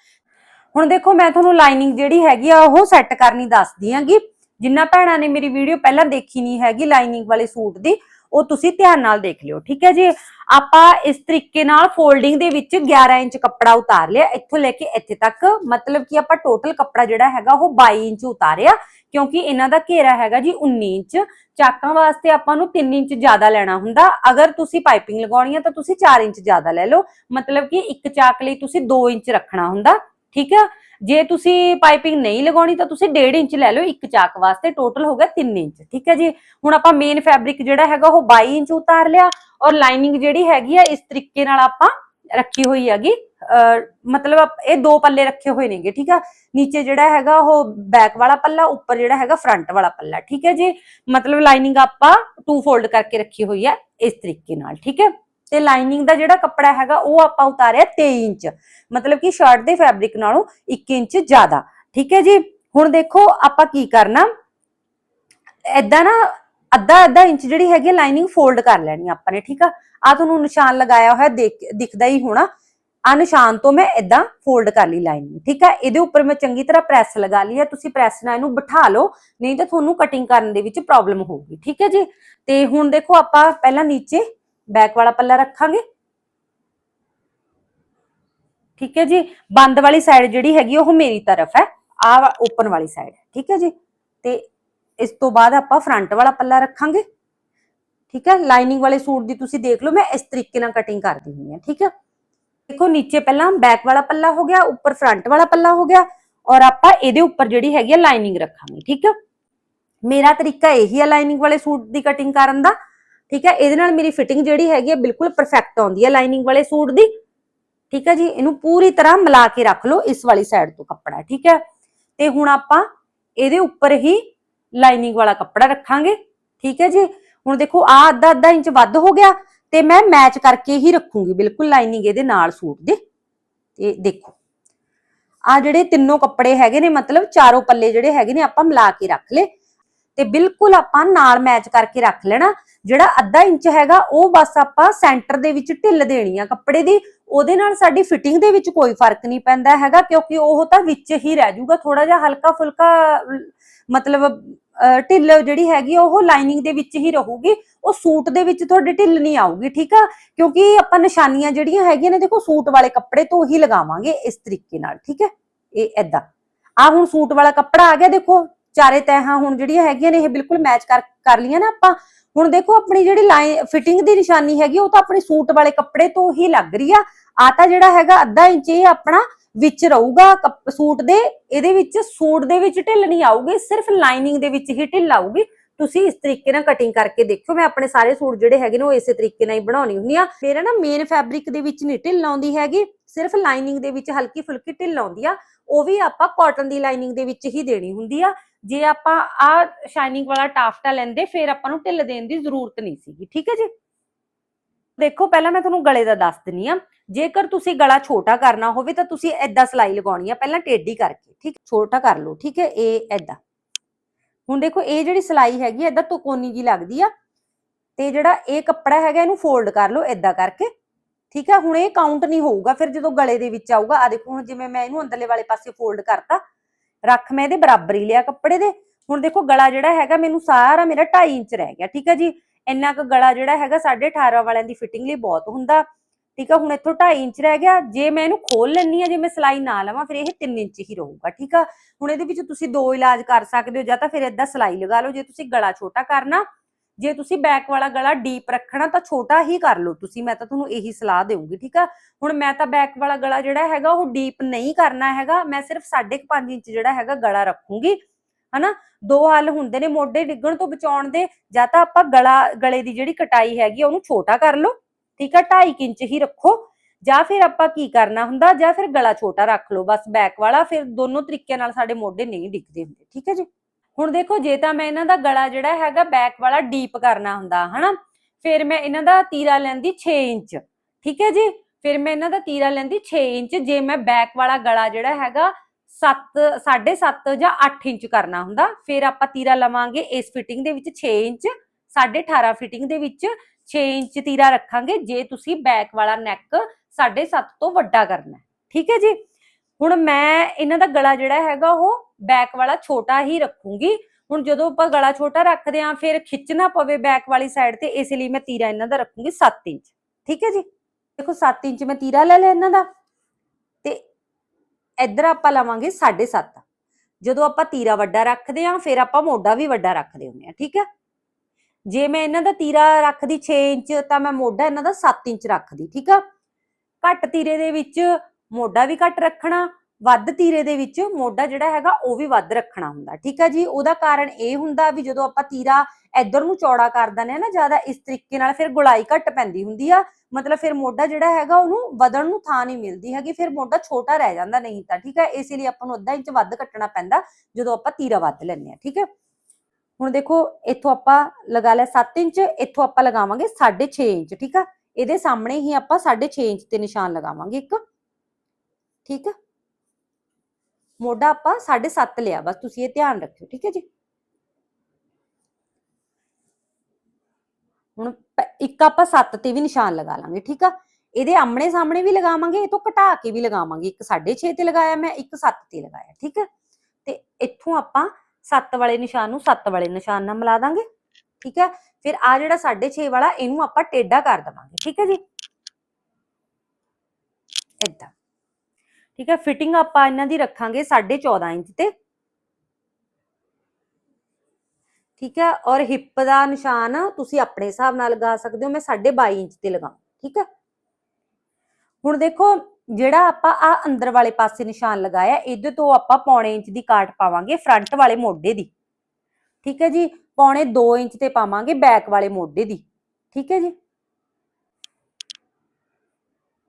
ਹੁਣ ਦੇਖੋ, ਮੈਂ ਤੁਹਾਨੂੰ ਲਾਈਨਿੰਗ ਜਿਹੜੀ ਹੈਗੀ ਆ, ਉਹ ਸੈੱਟ ਕਰਨੀ ਦੱਸਦੀ ਆਂਗੀ ਜਿੰਨਾ ਭੈਣਾਂ ਨੇ ਮੇਰੀ ਵੀਡੀਓ ਪਹਿਲਾਂ ਦੇਖੀ ਨਹੀਂ ਹੈਗੀ ਲਾਈਨਿੰਗ ਵਾਲੇ ਸੂਟ ਦੀ ਉਹ ਤੁਸੀਂ ਧਿਆਨ ਨਾਲ ਦੇਖ ਲਿਓ, ਠੀਕ ਹੈ ਜੀ? ਆਪਾਂ ਇਸ ਤਰੀਕੇ ਨਾਲ ਫੋਲਡਿੰਗ ਦੇ ਵਿੱਚ 11 ਇੰਚ ਕੱਪੜਾ ਉਤਾਰ ਲਿਆ, ਇੱਥੋਂ ਲੈ ਕੇ ਇੱਥੇ ਤੱਕ, ਮਤਲਬ ਕਿ ਆਪਾਂ ਟੋਟਲ ਕੱਪੜਾ ਜਿਹੜਾ ਹੈਗਾ ਉਹ 22 ਇੰਚ ਉਤਾਰਿਆ, ਕਿਉਂਕਿ ਇਹਨਾਂ ਦਾ ਘੇਰਾ ਹੈਗਾ ਜੀ 19 ਇੰਚ, ਚਾਕਾਂ ਵਾਸਤੇ ਆਪਾਂ ਨੂੰ 3 ਇੰਚ ਜ਼ਿਆਦਾ ਲੈਣਾ ਹੁੰਦਾ, ਅਗਰ ਤੁਸੀਂ ਪਾਈਪਿੰਗ ਲਗਾਉਣੀ ਹੈ ਤਾਂ ਤੁਸੀਂ 4 ਇੰਚ ਜ਼ਿਆਦਾ ਲੈ ਲਓ, ਮਤਲਬ ਕਿ ਇੱਕ ਚਾਕ ਲਈ ਤੁਸੀਂ 2 ਇੰਚ ਰੱਖਣਾ ਹੁੰਦਾ ਠੀਕ ਹੈ ਜੇ ਤੁਸੀਂ ਪਾਈਪਿੰਗ ਨਹੀਂ ਲਗਾਉਣੀ ਤਾਂ ਤੁਸੀਂ 1.5 ਇੰਚ ਲੈ ਲਓ ਇੱਕ ਚਾਕ ਵਾਸਤੇ ਟੋਟਲ ਹੋ ਗਿਆ 3 ਇੰਚ, ਠੀਕ ਹੈ ਜੀ? ਹੁਣ ਆਪਾਂ ਮੇਨ ਫੈਬਰਿਕ ਜਿਹੜਾ ਹੈਗਾ ਉਹ 22 ਇੰਚ ਉਤਾਰ ਲਿਆ ਔਰ ਲਾਈਨਿੰਗ ਜਿਹੜੀ ਹੈਗੀ ਆ, ਇਸ ਤਰੀਕੇ ਨਾਲ ਆਪਾਂ ਰੱਖੀ ਹੋਈ ਹੈਗੀ। ਅਹ ਮਤਲਬ ਆਪ- ਇਹ ਦੋ ਪੱਲੇ ਰੱਖੇ ਹੋਏ ਨੇਗੇ, ਠੀਕ ਆ? ਨੀਚੇ ਜਿਹੜਾ ਹੈਗਾ ਉਹ ਬੈਕ ਵਾਲਾ ਪੱਲਾ, ਉੱਪਰ ਜਿਹੜਾ ਹੈਗਾ ਫਰੰਟ ਵਾਲਾ ਪੱਲਾ, ਠੀਕ ਹੈ ਜੀ? ਮਤਲਬ ਲਾਈਨਿੰਗ ਆਪਾਂ ਟੂ ਫੋਲਡ ਕਰਕੇ ਰੱਖੀ ਹੋਈ ਹੈ ਇਸ ਤਰੀਕੇ ਨਾਲ, ਠੀਕ ਹੈ ਤੇ ਲਾਈਨਿੰਗ ਦਾ ਜਿਹੜਾ ਕੱਪੜਾ ਹੈਗਾ, ਉਹ ਆਪਾਂ ਉਤਾਰਿਆ 23 ਇੰਚ। ਮਤਲਬ ਕਿ ਸ਼ਰਟ ਦੇ ਫੈਬਰਿਕ ਨਾਲੋਂ 1 ਇੰਚ ਜ਼ਿਆਦਾ। ਠੀਕ ਹੈ ਜੀ? ਹੁਣ ਦੇਖੋ ਆਪਾਂ ਕੀ ਕਰਨਾ? ਐਦਾਂ ਨਾ, ਅੱਧਾ ਅੱਧਾ ਇੰਚ ਜਿਹੜੀ ਹੈਗੀ ਲਾਈਨਿੰਗ ਫੋਲਡ ਕਰ ਲੈਣੀ ਆਪਾਂ ਨੇ, ਠੀਕ ਆ? ਆ ਤੁਹਾਨੂੰ ਨਿਸ਼ਾਨ ਲਗਾਇਆ ਹੋਇਆ ਦੇਖ- ਦਿਖਦਾ ਹੀ ਹੋਣਾ। ਆ ਨਿਸ਼ਾਨ ਤੋਂ ਮੈਂ ਐਦਾਂ ਫੋਲਡ ਕਰ ਲਈ ਲਾਈਨਿੰਗ ਠੀਕ ਆ? ਇਹਦੇ ਉੱਪਰ ਮੈਂ ਚੰਗੀ ਤਰ੍ਹਾਂ ਪ੍ਰੈਸ ਲਗਾ ਲਈ ਹੈ ਤੁਸੀਂ ਪ੍ਰੈਸ ਨਾਲ ਇਹਨੂੰ ਬਿਠਾ ਲਓ, ਨਹੀਂ ਤਾਂ ਤੁਹਾਨੂੰ ਕਟਿੰਗ ਕਰਨ ਦੇ ਵਿੱਚ ਪ੍ਰੋਬਲਮ ਹੋਊਗੀ, ਠੀਕ ਹੈ ਜੀ? ਤੇ ਹੁਣ ਦੇਖੋ ਆਪਾਂ ਪਹਿਲਾਂ ਨੀਚੇ ਬੈਕ ਵਾਲਾ ਪੱਲਾ ਰੱਖਾਂਗੇ ਠੀਕ ਹੈ ਜੀ ਬੰਦ ਵਾਲੀ ਸਾਈਡ ਜਿਹੜੀ ਹੈਗੀ ਉਹ ਮੇਰੀ ਤਰਫ ਹੈ ਆ ਓਪਨ ਵਾਲੀ ਸਾਈਡ ਠੀਕ ਹੈ ਜੀ ਤੇ ਇਸ ਤੋਂ ਬਾਅਦ ਆਪਾਂ ਫਰੰਟ ਵਾਲਾ ਪੱਲਾ ਰੱਖਾਂਗੇ ਠੀਕ ਹੈ ਲਾਈਨਿੰਗ ਵਾਲੇ ਸੂਟ ਦੀ ਤੁਸੀਂ ਦੇਖ ਲਓ ਮੈਂ ਇਸ ਤਰੀਕੇ ਨਾਲ ਕਟਿੰਗ ਕਰਦੀ ਹੁੰਦੀ ਹਾਂ ਠੀਕ ਹੈ ਦੇਖੋ ਨੀਚੇ ਪਹਿਲਾਂ ਬੈਕ ਵਾਲਾ ਪੱਲਾ ਹੋ ਗਿਆ ਉੱਪਰ ਫਰੰਟ ਵਾਲਾ ਪੱਲਾ ਹੋ ਗਿਆ ਔਰ ਆਪਾਂ ਇਹਦੇ ਉੱਪਰ ਜਿਹੜੀ ਹੈਗੀ ਆ ਲਾਈਨਿੰਗ ਰੱਖਾਂਗੇ ਠੀਕ ਹੈ ਮੇਰਾ ਤਰੀਕਾ ਇਹੀ ਹੈ ਲਾਈਨਿੰਗ ਵਾਲੇ ਸੂਟ ਦੀ ਕਟਿੰਗ ਕਰਨ ਦਾ ਠੀਕ ਹੈ? ਇਹਦੇ ਨਾਲ ਮੇਰੀ ਫਿਟਿੰਗ ਜਿਹੜੀ ਹੈਗੀ ਹੈ ਬਿਲਕੁਲ ਪਰਫੈਕਟ ਆਉਂਦੀ ਹੈ ਲਾਈਨਿੰਗ ਵਾਲੇ ਸੂਟ ਦੀ। ਠੀਕ ਹੈ ਜੀ? ਇਹਨੂੰ ਪੂਰੀ ਤਰ੍ਹਾਂ ਮਿਲਾ ਕੇ ਰੱਖ ਲਓ ਇਸ ਵਾਲੀ ਸਾਈਡ ਤੋਂ ਕੱਪੜਾ, ਠੀਕ ਹੈ? ਤੇ ਹੁਣ ਆਪਾਂ ਇਹਦੇ ਉੱਪਰ ਹੀ ਲਾਈਨਿੰਗ ਵਾਲਾ ਕੱਪੜਾ ਰੱਖਾਂਗੇ। ਠੀਕ ਹੈ ਜੀ? ਹੁਣ ਦੇਖੋ ਆ ਅੱਧਾ ਅੱਧਾ ਇੰਚ ਵੱਧ ਹੋ ਗਿਆ ਤੇ ਮੈਂ ਮੈਚ ਕਰਕੇ ਹੀ ਰੱਖੂੰਗੀ ਬਿਲਕੁਲ ਲਾਈਨਿੰਗ ਇਹਦੇ ਨਾਲ ਸੂਟ ਦੇ। ਤੇ ਦੇਖੋ ਆ ਜਿਹੜੇ ਤਿੰਨੋਂ ਕੱਪੜੇ ਹੈਗੇ ਨੇ, ਮਤਲਬ ਚਾਰੋਂ ਪੱਲੇ ਜਿਹੜੇ ਹੈਗੇ ਨੇ, ਆਪਾਂ ਮਿਲਾ ਕੇ ਰੱਖ ਲਏ। ਤੇ ਬਿਲਕੁਲ ਆਪਾਂ ਨਾਲ ਮੈਚ ਕਰਕੇ ਰੱਖ ਲੈਣਾ। ਜਿਹੜਾ ਅੱਧਾ ਇੰਚ ਹੈਗਾ, ਉਹ ਬਸ ਆਪਾਂ ਸੈਂਟਰ ਦੇ ਵਿੱਚ ਢਿੱਲ ਦੇਣੀ ਆ ਕੱਪੜੇ ਦੀ। ਉਹਦੇ ਨਾਲ ਸਾਡੀ ਫਿਟਿੰਗ ਦੇ ਵਿੱਚ ਕੋਈ ਫ਼ਰਕ ਨਹੀਂ ਪੈਂਦਾ ਹੈਗਾ, ਕਿਉਂਕਿ ਉਹ ਤਾਂ ਵਿੱਚ ਹੀ ਰਹਿ ਜਾਊਗਾ। ਥੋੜਾ ਜਿਹਾ ਹਲਕਾ ਫੁਲਕਾ ਮਤਲਬ ਢਿੱਲ ਜਿਹੜੀ ਹੈਗੀ ਆ, ਉਹ ਲਾਈਨਿੰਗ ਦੇ ਵਿੱਚ ਹੀ ਰਹੂਗੀ। ਉਹ ਸੂਟ ਦੇ ਵਿੱਚ ਤੁਹਾਡੇ ਢਿੱਲ ਨਹੀਂ ਆਊਗੀ, ਠੀਕ ਆ? ਕਿਉਂਕਿ ਆਪਾਂ ਨਿਸ਼ਾਨੀਆਂ ਜਿਹੜੀਆਂ ਹੈਗੀਆਂ ਨੇ, ਦੇਖੋ, ਸੂਟ ਵਾਲੇ ਕੱਪੜੇ ਤੋਂ ਹੀ ਲਗਾਵਾਂਗੇ ਇਸ ਤਰੀਕੇ ਨਾਲ, ਠੀਕ ਹੈ? ਇਹ ਐਦਾਂ ਆ ਹੁਣ ਸੂਟ ਵਾਲਾ ਕੱਪੜਾ ਆ ਗਿਆ, ਦੇਖੋ ਚਾਰੇ ਤੈਹਾਂ ਹੁਣ ਜਿਹੜੀਆਂ ਹੈਗੀਆਂ ਨੇ ਇਹ ਬਿਲਕੁਲ ਮੈਚ ਕਰ ਕਰ ਲੀਆਂ ਨਾ ਆਪਾਂ। ਹੁਣ ਦੇਖੋ ਆਪਣੀ ਜਿਹੜੀ ਲਾਈਨ ਫਿਟਿੰਗ ਦੀ ਨਿਸ਼ਾਨੀ ਹੈਗੀ, ਉਹ ਤਾਂ ਆਪਣੇ ਸੂਟ ਵਾਲੇ ਕੱਪੜੇ ਤੋਂ ਹੀ ਲੱਗ ਰਹੀ ਆ। ਆ ਤਾਂ ਜਿਹੜਾ ਹੈਗਾ ਅੱਧਾ ਇੰਚ ਇਹ ਆਪਣਾ ਵਿੱਚ ਰਹੂਗਾ ਸੂਟ ਦੇ, ਇਹਦੇ ਵਿੱਚ ਸੂਟ ਦੇ ਵਿੱਚ ਢਿੱਲ ਨਹੀਂ ਆਊਗੀ, ਸਿਰਫ ਲਾਈਨਿੰਗ ਦੇ ਵਿੱਚ ਹੀ ਢਿੱਲ ਆਊਗੀ। ਤੁਸੀਂ ਇਸ ਤਰੀਕੇ ਨਾਲ ਕਟਿੰਗ ਕਰਕੇ ਦੇਖਿਓ, ਮੈਂ ਆਪਣੇ ਸਾਰੇ ਸੂਟ ਜਿਹੜੇ ਹੈਗੇ ਨੇ ਉਹ ਇਸੇ ਤਰੀਕੇ ਨਾਲ ਹੀ ਬਣਾਉਣੀ ਹੁੰਦੀ ਆ। ਮੇਰਾ ਨਾ ਮੇਨ ਫੈਬਰਿਕ ਦੇ ਵਿੱਚ ਨਹੀਂ ਢਿੱਲ ਆਉਂਦੀ ਹੈਗੀ, ਸਿਰਫ ਲਾਈਨਿੰਗ ਦੇ ਵਿੱਚ ਹਲਕੀ ਫੁਲਕੀ ਢਿੱਲ ਆਉਂਦੀ ਆ। ਉਹ ਵੀ ਆਪਾਂ ਕਾਟਨ ਦੀ ਲਾਈਨਿੰਗ ਦੇ ਵਿੱਚ ਹੀ ਦੇਣੀ ਹੁੰਦੀ ਆ। ਜੇ ਆਪਾਂ ਆ ਸ਼ਾਈਨਿੰਗ ਵਾਲਾ ਟਾਫਟਾ ਲੈਂਦੇ, ਫਿਰ ਆਪਾਂ ਨੂੰ ਢਿੱਲ ਦੇਣ ਦੀ ਜ਼ਰੂਰਤ ਨਹੀਂ ਸੀਗੀ, ਠੀਕ ਹੈ ਜੀ? ਦੇਖੋ, ਪਹਿਲਾਂ ਮੈਂ ਤੁਹਾਨੂੰ ਗਲੇ ਦਾ ਦੱਸ ਦਿੰਨੀ ਆ ਜੇਕਰ ਤੁਸੀਂ ਗਲਾ ਛੋਟਾ ਕਰਨਾ ਹੋਵੇ ਤਾਂ ਤੁਸੀਂ ਐਦਾਂ ਸਲਾਈ ਲਗਾਉਣੀ ਆ, ਪਹਿਲਾਂ ਟੇਢੀ ਕਰਕੇ, ਠੀਕ? ਛੋਟਾ ਕਰ ਲਓ, ਠੀਕ ਹੈ? ਇਹ ਐਦਾਂ ਹੁਣ ਦੇਖੋ, ਇਹ ਜਿਹੜੀ ਸਲਾਈ ਹੈਗੀ ਐਦਾਂ ਤੁਕੋਨੀ ਜੀ ਲੱਗਦੀ ਆ। ਤੇ ਜਿਹੜਾ ਇਹ ਕੱਪੜਾ ਹੈਗਾ, ਇਹਨੂੰ ਫੋਲਡ ਕਰ ਲਓ ਐਦਾਂ ਕਰਕੇ, ਠੀਕ ਹੈ? ਹੁਣ ਇਹ ਕਾਊਂਟ ਨਹੀਂ ਹੋਊਗਾ, ਫਿਰ ਜਦੋਂ ਗਲੇ ਦੇ ਵਿੱਚ ਆਊਗਾ ਆ ਦੇਖੋ, ਹੁਣ ਜਿਵੇਂ ਮੈਂ ਇਹਨੂੰ ਅੰਦਰਲੇ ਵਾਲੇ ਪਾਸੇ ਫੋਲਡ ਕਰਤਾ ਰੱਖ ਮੈਂ ਇਹਦੇ ਬਰਾਬਰ ਹੀ ਲਿਆ ਕੱਪੜੇ ਦੇ। ਹੁਣ ਦੇਖੋ ਗਲਾ ਜਿਹੜਾ ਹੈਗਾ ਮੈਨੂੰ ਸਾਰਾ ਮੇਰਾ 2.5 ਇੰਚ ਰਹਿ ਗਿਆ, ਠੀਕ ਹੈ ਜੀ? ਇੰਨਾ ਕੁ ਗਲਾ ਜਿਹੜਾ ਹੈਗਾ 18.5 ਵਾਲਿਆਂ ਦੀ ਫਿਟਿੰਗ ਲਈ ਬਹੁਤ ਹੁੰਦਾ, ਠੀਕ ਆ ਹੁਣ ਇੱਥੋਂ 2.5 ਇੰਚ ਰਹਿ ਗਿਆ, ਜੇ ਮੈਂ ਇਹਨੂੰ ਖੋਲ ਲੈਣੀ ਆ ਜੇ ਮੈਂ ਸਲਾਈ ਨਾ ਲਵਾਂ, ਫਿਰ ਇਹ 3 ਇੰਚ ਹੀ ਰਹੂਗਾ, ਠੀਕ ਆ? ਹੁਣ ਇਹਦੇ ਵਿੱਚ ਤੁਸੀਂ ਦੋ ਇਲਾਜ ਕਰ ਸਕਦੇ ਹੋ ਜਾਂ ਤਾਂ ਫਿਰ ਏਦਾਂ ਸਲਾਈ ਲਗਾ ਲਓ, ਜੇ ਤੁਸੀਂ ਗਲਾ ਛੋਟਾ ਕਰਨਾ ਜੇ ਤੁਸੀਂ ਬੈਕ ਵਾਲਾ ਗਲਾ ਡੀਪ ਰੱਖਣਾ ਤਾਂ ਛੋਟਾ ਹੀ ਕਰ ਲਓ। ਤੁਸੀਂ, ਮੈਂ ਤਾਂ ਤੁਹਾਨੂੰ ਇਹੀ ਸਲਾਹ ਦੇਵਾਂਗੀ ਠੀਕ ਆ? ਹੁਣ ਮੈਂ ਤਾਂ ਬੈਕ ਵਾਲਾ ਗਲਾ ਜਿਹੜਾ ਹੈਗਾ, ਉਹ ਡੀਪ ਨਹੀਂ ਕਰਨਾ ਹੈਗਾ। ਮੈਂ ਸਿਰਫ 5.5 ਇੰਚ ਜਿਹੜਾ ਹੈਗਾ ਗਲਾ ਰੱਖੂੰਗੀ, ਹਨਾ? ਦੋ ਹੱਲ ਹੁੰਦੇ ਨੇ ਮੋਢੇ ਡਿੱਗਣ ਤੋਂ ਬਚਾਉਣ ਦੇ, ਜਾਂ ਤਾਂ ਆਪਾਂ ਗਲਾ, ਗਲੇ ਦੀ ਜਿਹੜੀ ਕਟਾਈ ਹੈਗੀ ਆ, ਉਹਨੂੰ ਛੋਟਾ ਕਰ ਲਓ, ਠੀਕ ਆ? 2.5 ਇੰਚ ਹੀ ਰੱਖੋ। ਜਾਂ ਫਿਰ ਆਪਾਂ ਕੀ ਕਰਨਾ ਹੁੰਦਾ, ਜਾਂ ਫਿਰ ਗਲਾ ਛੋਟਾ ਰੱਖ ਲਓ। ਬਸ ਬੈਕ ਵਾਲਾ ਫਿਰ ਦੋਨੋਂ ਤਰੀਕੇ ਨਾਲ ਸਾਡੇ ਮੋਢੇ ਨਹੀਂ ਡਿੱਗਦੇ ਹੁੰਦੇ, ਠੀਕ ਹੈ ਜੀ? ਹੁਣ ਦੇਖੋ, ਜੇ ਤਾਂ ਮੈਂ ਇਹਨਾਂ ਦਾ ਗਲਾ ਜਿਹੜਾ ਹੈਗਾ ਬੈਕ ਵਾਲਾ ਡੀਪ ਕਰਨਾ ਹੁੰਦਾ, ਹਨਾ? ਫਿਰ ਮੈਂ ਇਹਨਾਂ ਦਾ ਤੀਰਾ ਲੈਂਦੀ 6 ਇੰਚ, ਠੀਕ ਹੈ ਜੀ? ਫਿਰ ਮੈਂ ਇਹਨਾਂ ਦਾ ਤੀਰਾ ਲੈਂਦੀ 6 ਇੰਚ, ਜੇ ਮੈਂ ਬੈਕ ਵਾਲਾ ਗਲਾ ਜਿਹੜਾ ਹੈਗਾ 7 7.5 ਜਾਂ 8 ਇੰਚ ਕਰਨਾ ਹੁੰਦਾ, ਫਿਰ ਆਪਾਂ ਤੀਰਾ ਲਵਾਂਗੇ ਇਸ ਫਿਟਿੰਗ ਦੇ ਵਿੱਚ 6 ਇੰਚ 18.5 ਫਿਟਿੰਗ ਦੇ ਵਿੱਚ 6 ਇੰਚ ਤੀਰਾ ਰੱਖਾਂਗੇ, ਜੇ ਤੁਸੀਂ ਬੈਕ ਵਾਲਾ ਨੈਕ 7.5 ਤੋਂ ਵੱਡਾ ਕਰਨਾ ਠੀਕ ਹੈ ਜੀ? ਹੁਣ ਮੈਂ ਇਹਨਾਂ ਦਾ ਗਲਾ ਜਿਹੜਾ ਹੈਗਾ ਉਹ ਬੈਕ ਵਾਲਾ ਛੋਟਾ ਹੀ ਰੱਖੂੰਗੀ। ਹੁਣ ਜਦੋਂ ਆਪਾਂ ਗਲਾ ਛੋਟਾ ਰੱਖਦੇ ਆਂ ਫਿਰ ਖਿੱਚਣਾ ਪਵੇ ਬੈਕ ਵਾਲੀ ਸਾਈਡ ਤੇ, ਇਸ ਲਈ ਮੈਂ ਤੀਰਾ ਇਹਨਾਂ ਦਾ ਰੱਖੂੰਗੀ 7 ਇੰਚ। ਠੀਕ ਹੈ ਜੀ? ਦੇਖੋ 7 ਇੰਚ ਮੈਂ ਤੀਰਾ ਲੈ ਲਿਆ ਇਹਨਾਂ ਦਾ। ਤੇ ਇੱਧਰ ਆਪਾਂ ਲਵਾਂਗੇ 7.5 ਜਦੋਂ ਆਪਾਂ ਤੀਰਾ ਵੱਡਾ ਰੱਖਦੇ ਆਂ ਫਿਰ ਆਪਾਂ ਮੋਢਾ ਵੀ ਵੱਡਾ ਰੱਖਦੇ ਹੁੰਦੇ ਆ ਠੀਕ ਹੈ? ਜੇ ਮੈਂ ਇਹਨਾਂ ਦਾ ਤੀਰਾ ਰੱਖਦੀ 6 ਇੰਚ, ਤਾਂ ਮੈਂ ਮੋਢਾ ਇਹਨਾਂ ਦਾ 7 ਇੰਚ ਰੱਖਦੀ, ਠੀਕ ਆ? ਘੱਟ ਤੀਰੇ ਦੇ ਵਿੱਚ ਮੋਢਾ ਵੀ ਘੱਟ ਰੱਖਣਾ, ਵੱਧ ਤੀਰੇ ਦੇ ਵਿੱਚ ਮੋਢਾ ਜਿਹੜਾ ਹੈਗਾ ਉਹ ਵੀ ਵੱਧ ਰੱਖਣਾ ਹੁੰਦਾ, ਠੀਕ ਹੈ ਜੀ? ਉਹਦਾ ਕਾਰਨ ਇਹ ਹੁੰਦਾ ਵੀ ਜਦੋਂ ਆਪਾਂ ਤੀਰਾ ਇੱਧਰ ਨੂੰ ਚੌੜਾ ਕਰ ਦਿੰਦੇ ਆ ਨਾ, ਜ਼ਿਆਦਾ ਇਸ ਤਰੀਕੇ ਨਾਲ ਫਿਰ ਗੁਲਾਈ ਘੱਟ ਪੈਂਦੀ ਹੁੰਦੀ ਆ, ਮਤਲਬ ਫਿਰ ਮੋਢਾ ਜਿਹੜਾ ਹੈਗਾ ਉਹਨੂੰ ਵਧਣ ਨੂੰ ਥਾਂ ਨਹੀਂ ਮਿਲਦੀ ਹੈਗੀ, ਫਿਰ ਮੋਢਾ ਛੋਟਾ ਰਹਿ ਜਾਂਦਾ ਨਹੀਂ ਤਾਂ, ਠੀਕ ਹੈ ਇਸ ਲਈ ਆਪਾਂ ਨੂੰ ਅੱਧਾ ਇੰਚ ਵੱਧ ਕੱਟਣਾ ਪੈਂਦਾ ਜਦੋਂ ਆਪਾਂ ਤੀਰਾ ਵੱਧ ਲੈਂਦੇ ਆ ਠੀਕ ਹੈ ਹੁਣ ਦੇਖੋ, ਇੱਥੋਂ ਆਪਾਂ ਲਗਾ ਲਿਆ 7 ਇੰਚ, ਇੱਥੋਂ ਆਪਾਂ ਲਗਾਵਾਂਗੇ 6.5 ਇੰਚ, ਠੀਕ ਆ? ਇਹਦੇ ਸਾਹਮਣੇ ਹੀ ਆਪਾਂ 6.5 ਇੰਚ ਤੇ ਨਿਸ਼ਾਨ ਲਗਾਵਾਂਗੇ ਇੱਕ। ਠੀਕ ਆ? ਮੋਢਾ ਆਪਾਂ 7.5 ਲਿਆ, ਬਸ ਤੁਸੀਂ ਇਹ ਧਿਆਨ ਰੱਖਿਓ, ਠੀਕ ਹੈ ਜੀ? ਹੁਣ ਇੱਕ ਆਪਾਂ 7 ਤੇ ਵੀ ਨਿਸ਼ਾਨ ਲਗਾ ਲਾਂਗੇ, ਠੀਕ ਆ? ਇਹਦੇ ਆਮਣੇ ਸਾਹਮਣੇ ਵੀ ਲਗਾਵਾਂਗੇ, ਇਹ ਤੋਂ ਘਟਾ ਕੇ ਵੀ ਲਗਾਵਾਂਗੇ, ਇੱਕ 6.5 ਤੇ ਲਗਾਇਆ ਮੈਂ, ਇੱਕ 7 ਤੇ ਲਗਾਇਆ, ਠੀਕ ਹੈ ਤੇ ਇੱਥੋਂ ਆਪਾਂ 7 ਵਾਲੇ ਨਿਸ਼ਾਨ ਨੂੰ 7 ਵਾਲੇ ਨਿਸ਼ਾਨ ਨਾਲ ਮਿਲਾ ਦਾਂਗੇ, ਠੀਕ ਹੈ ਫਿਰ ਆ ਜਿਹੜਾ 6.5 ਵਾਲਾ, ਇਹਨੂੰ ਆਪਾਂ ਟੇਢਾ ਕਰ ਦਵਾਂਗੇ, ਠੀਕ ਹੈ ਜੀ? ਏਦਾਂ। ਠੀਕ ਹੈ ਫਿਟਿੰਗ ਆਪਾਂ ਇਹਨਾਂ ਦੀ ਰੱਖਾਂਗੇ 14.5 ਇੰਚ ਤੇ। ਠੀਕ ਹੈ, ਔਰ ਹਿੱਪ ਦਾ ਨਿਸ਼ਾਨ ਤੁਸੀਂ ਆਪਣੇ ਹਿਸਾਬ ਨਾਲ ਲਗਾ ਸਕਦੇ ਹੋ, ਮੈਂ 22.5 ਇੰਚ ਤੇ ਲਗਾਉਂ, ਠੀਕ ਹੈ। ਹੁਣ ਦੇਖੋ, ਜਿਹੜਾ ਆਪਾਂ ਆ ਅੰਦਰ ਵਾਲੇ ਪਾਸੇ ਨਿਸ਼ਾਨ ਲਗਾਇਆ, ਇਹਦੇ ਤੋਂ ਆਪਾਂ ਪੌਣੇ ਇੰਚ ਦੀ ਕਾਟ ਪਾਵਾਂਗੇ ਫਰੰਟ ਵਾਲੇ ਮੋਢੇ ਦੀ। ਠੀਕ ਹੈ ਜੀ, ਪੌਣੇ 2 ਇੰਚ ਤੇ ਪਾਵਾਂਗੇ ਬੈਕ ਵਾਲੇ ਮੋਢੇ ਦੀ। ਠੀਕ ਹੈ ਜੀ।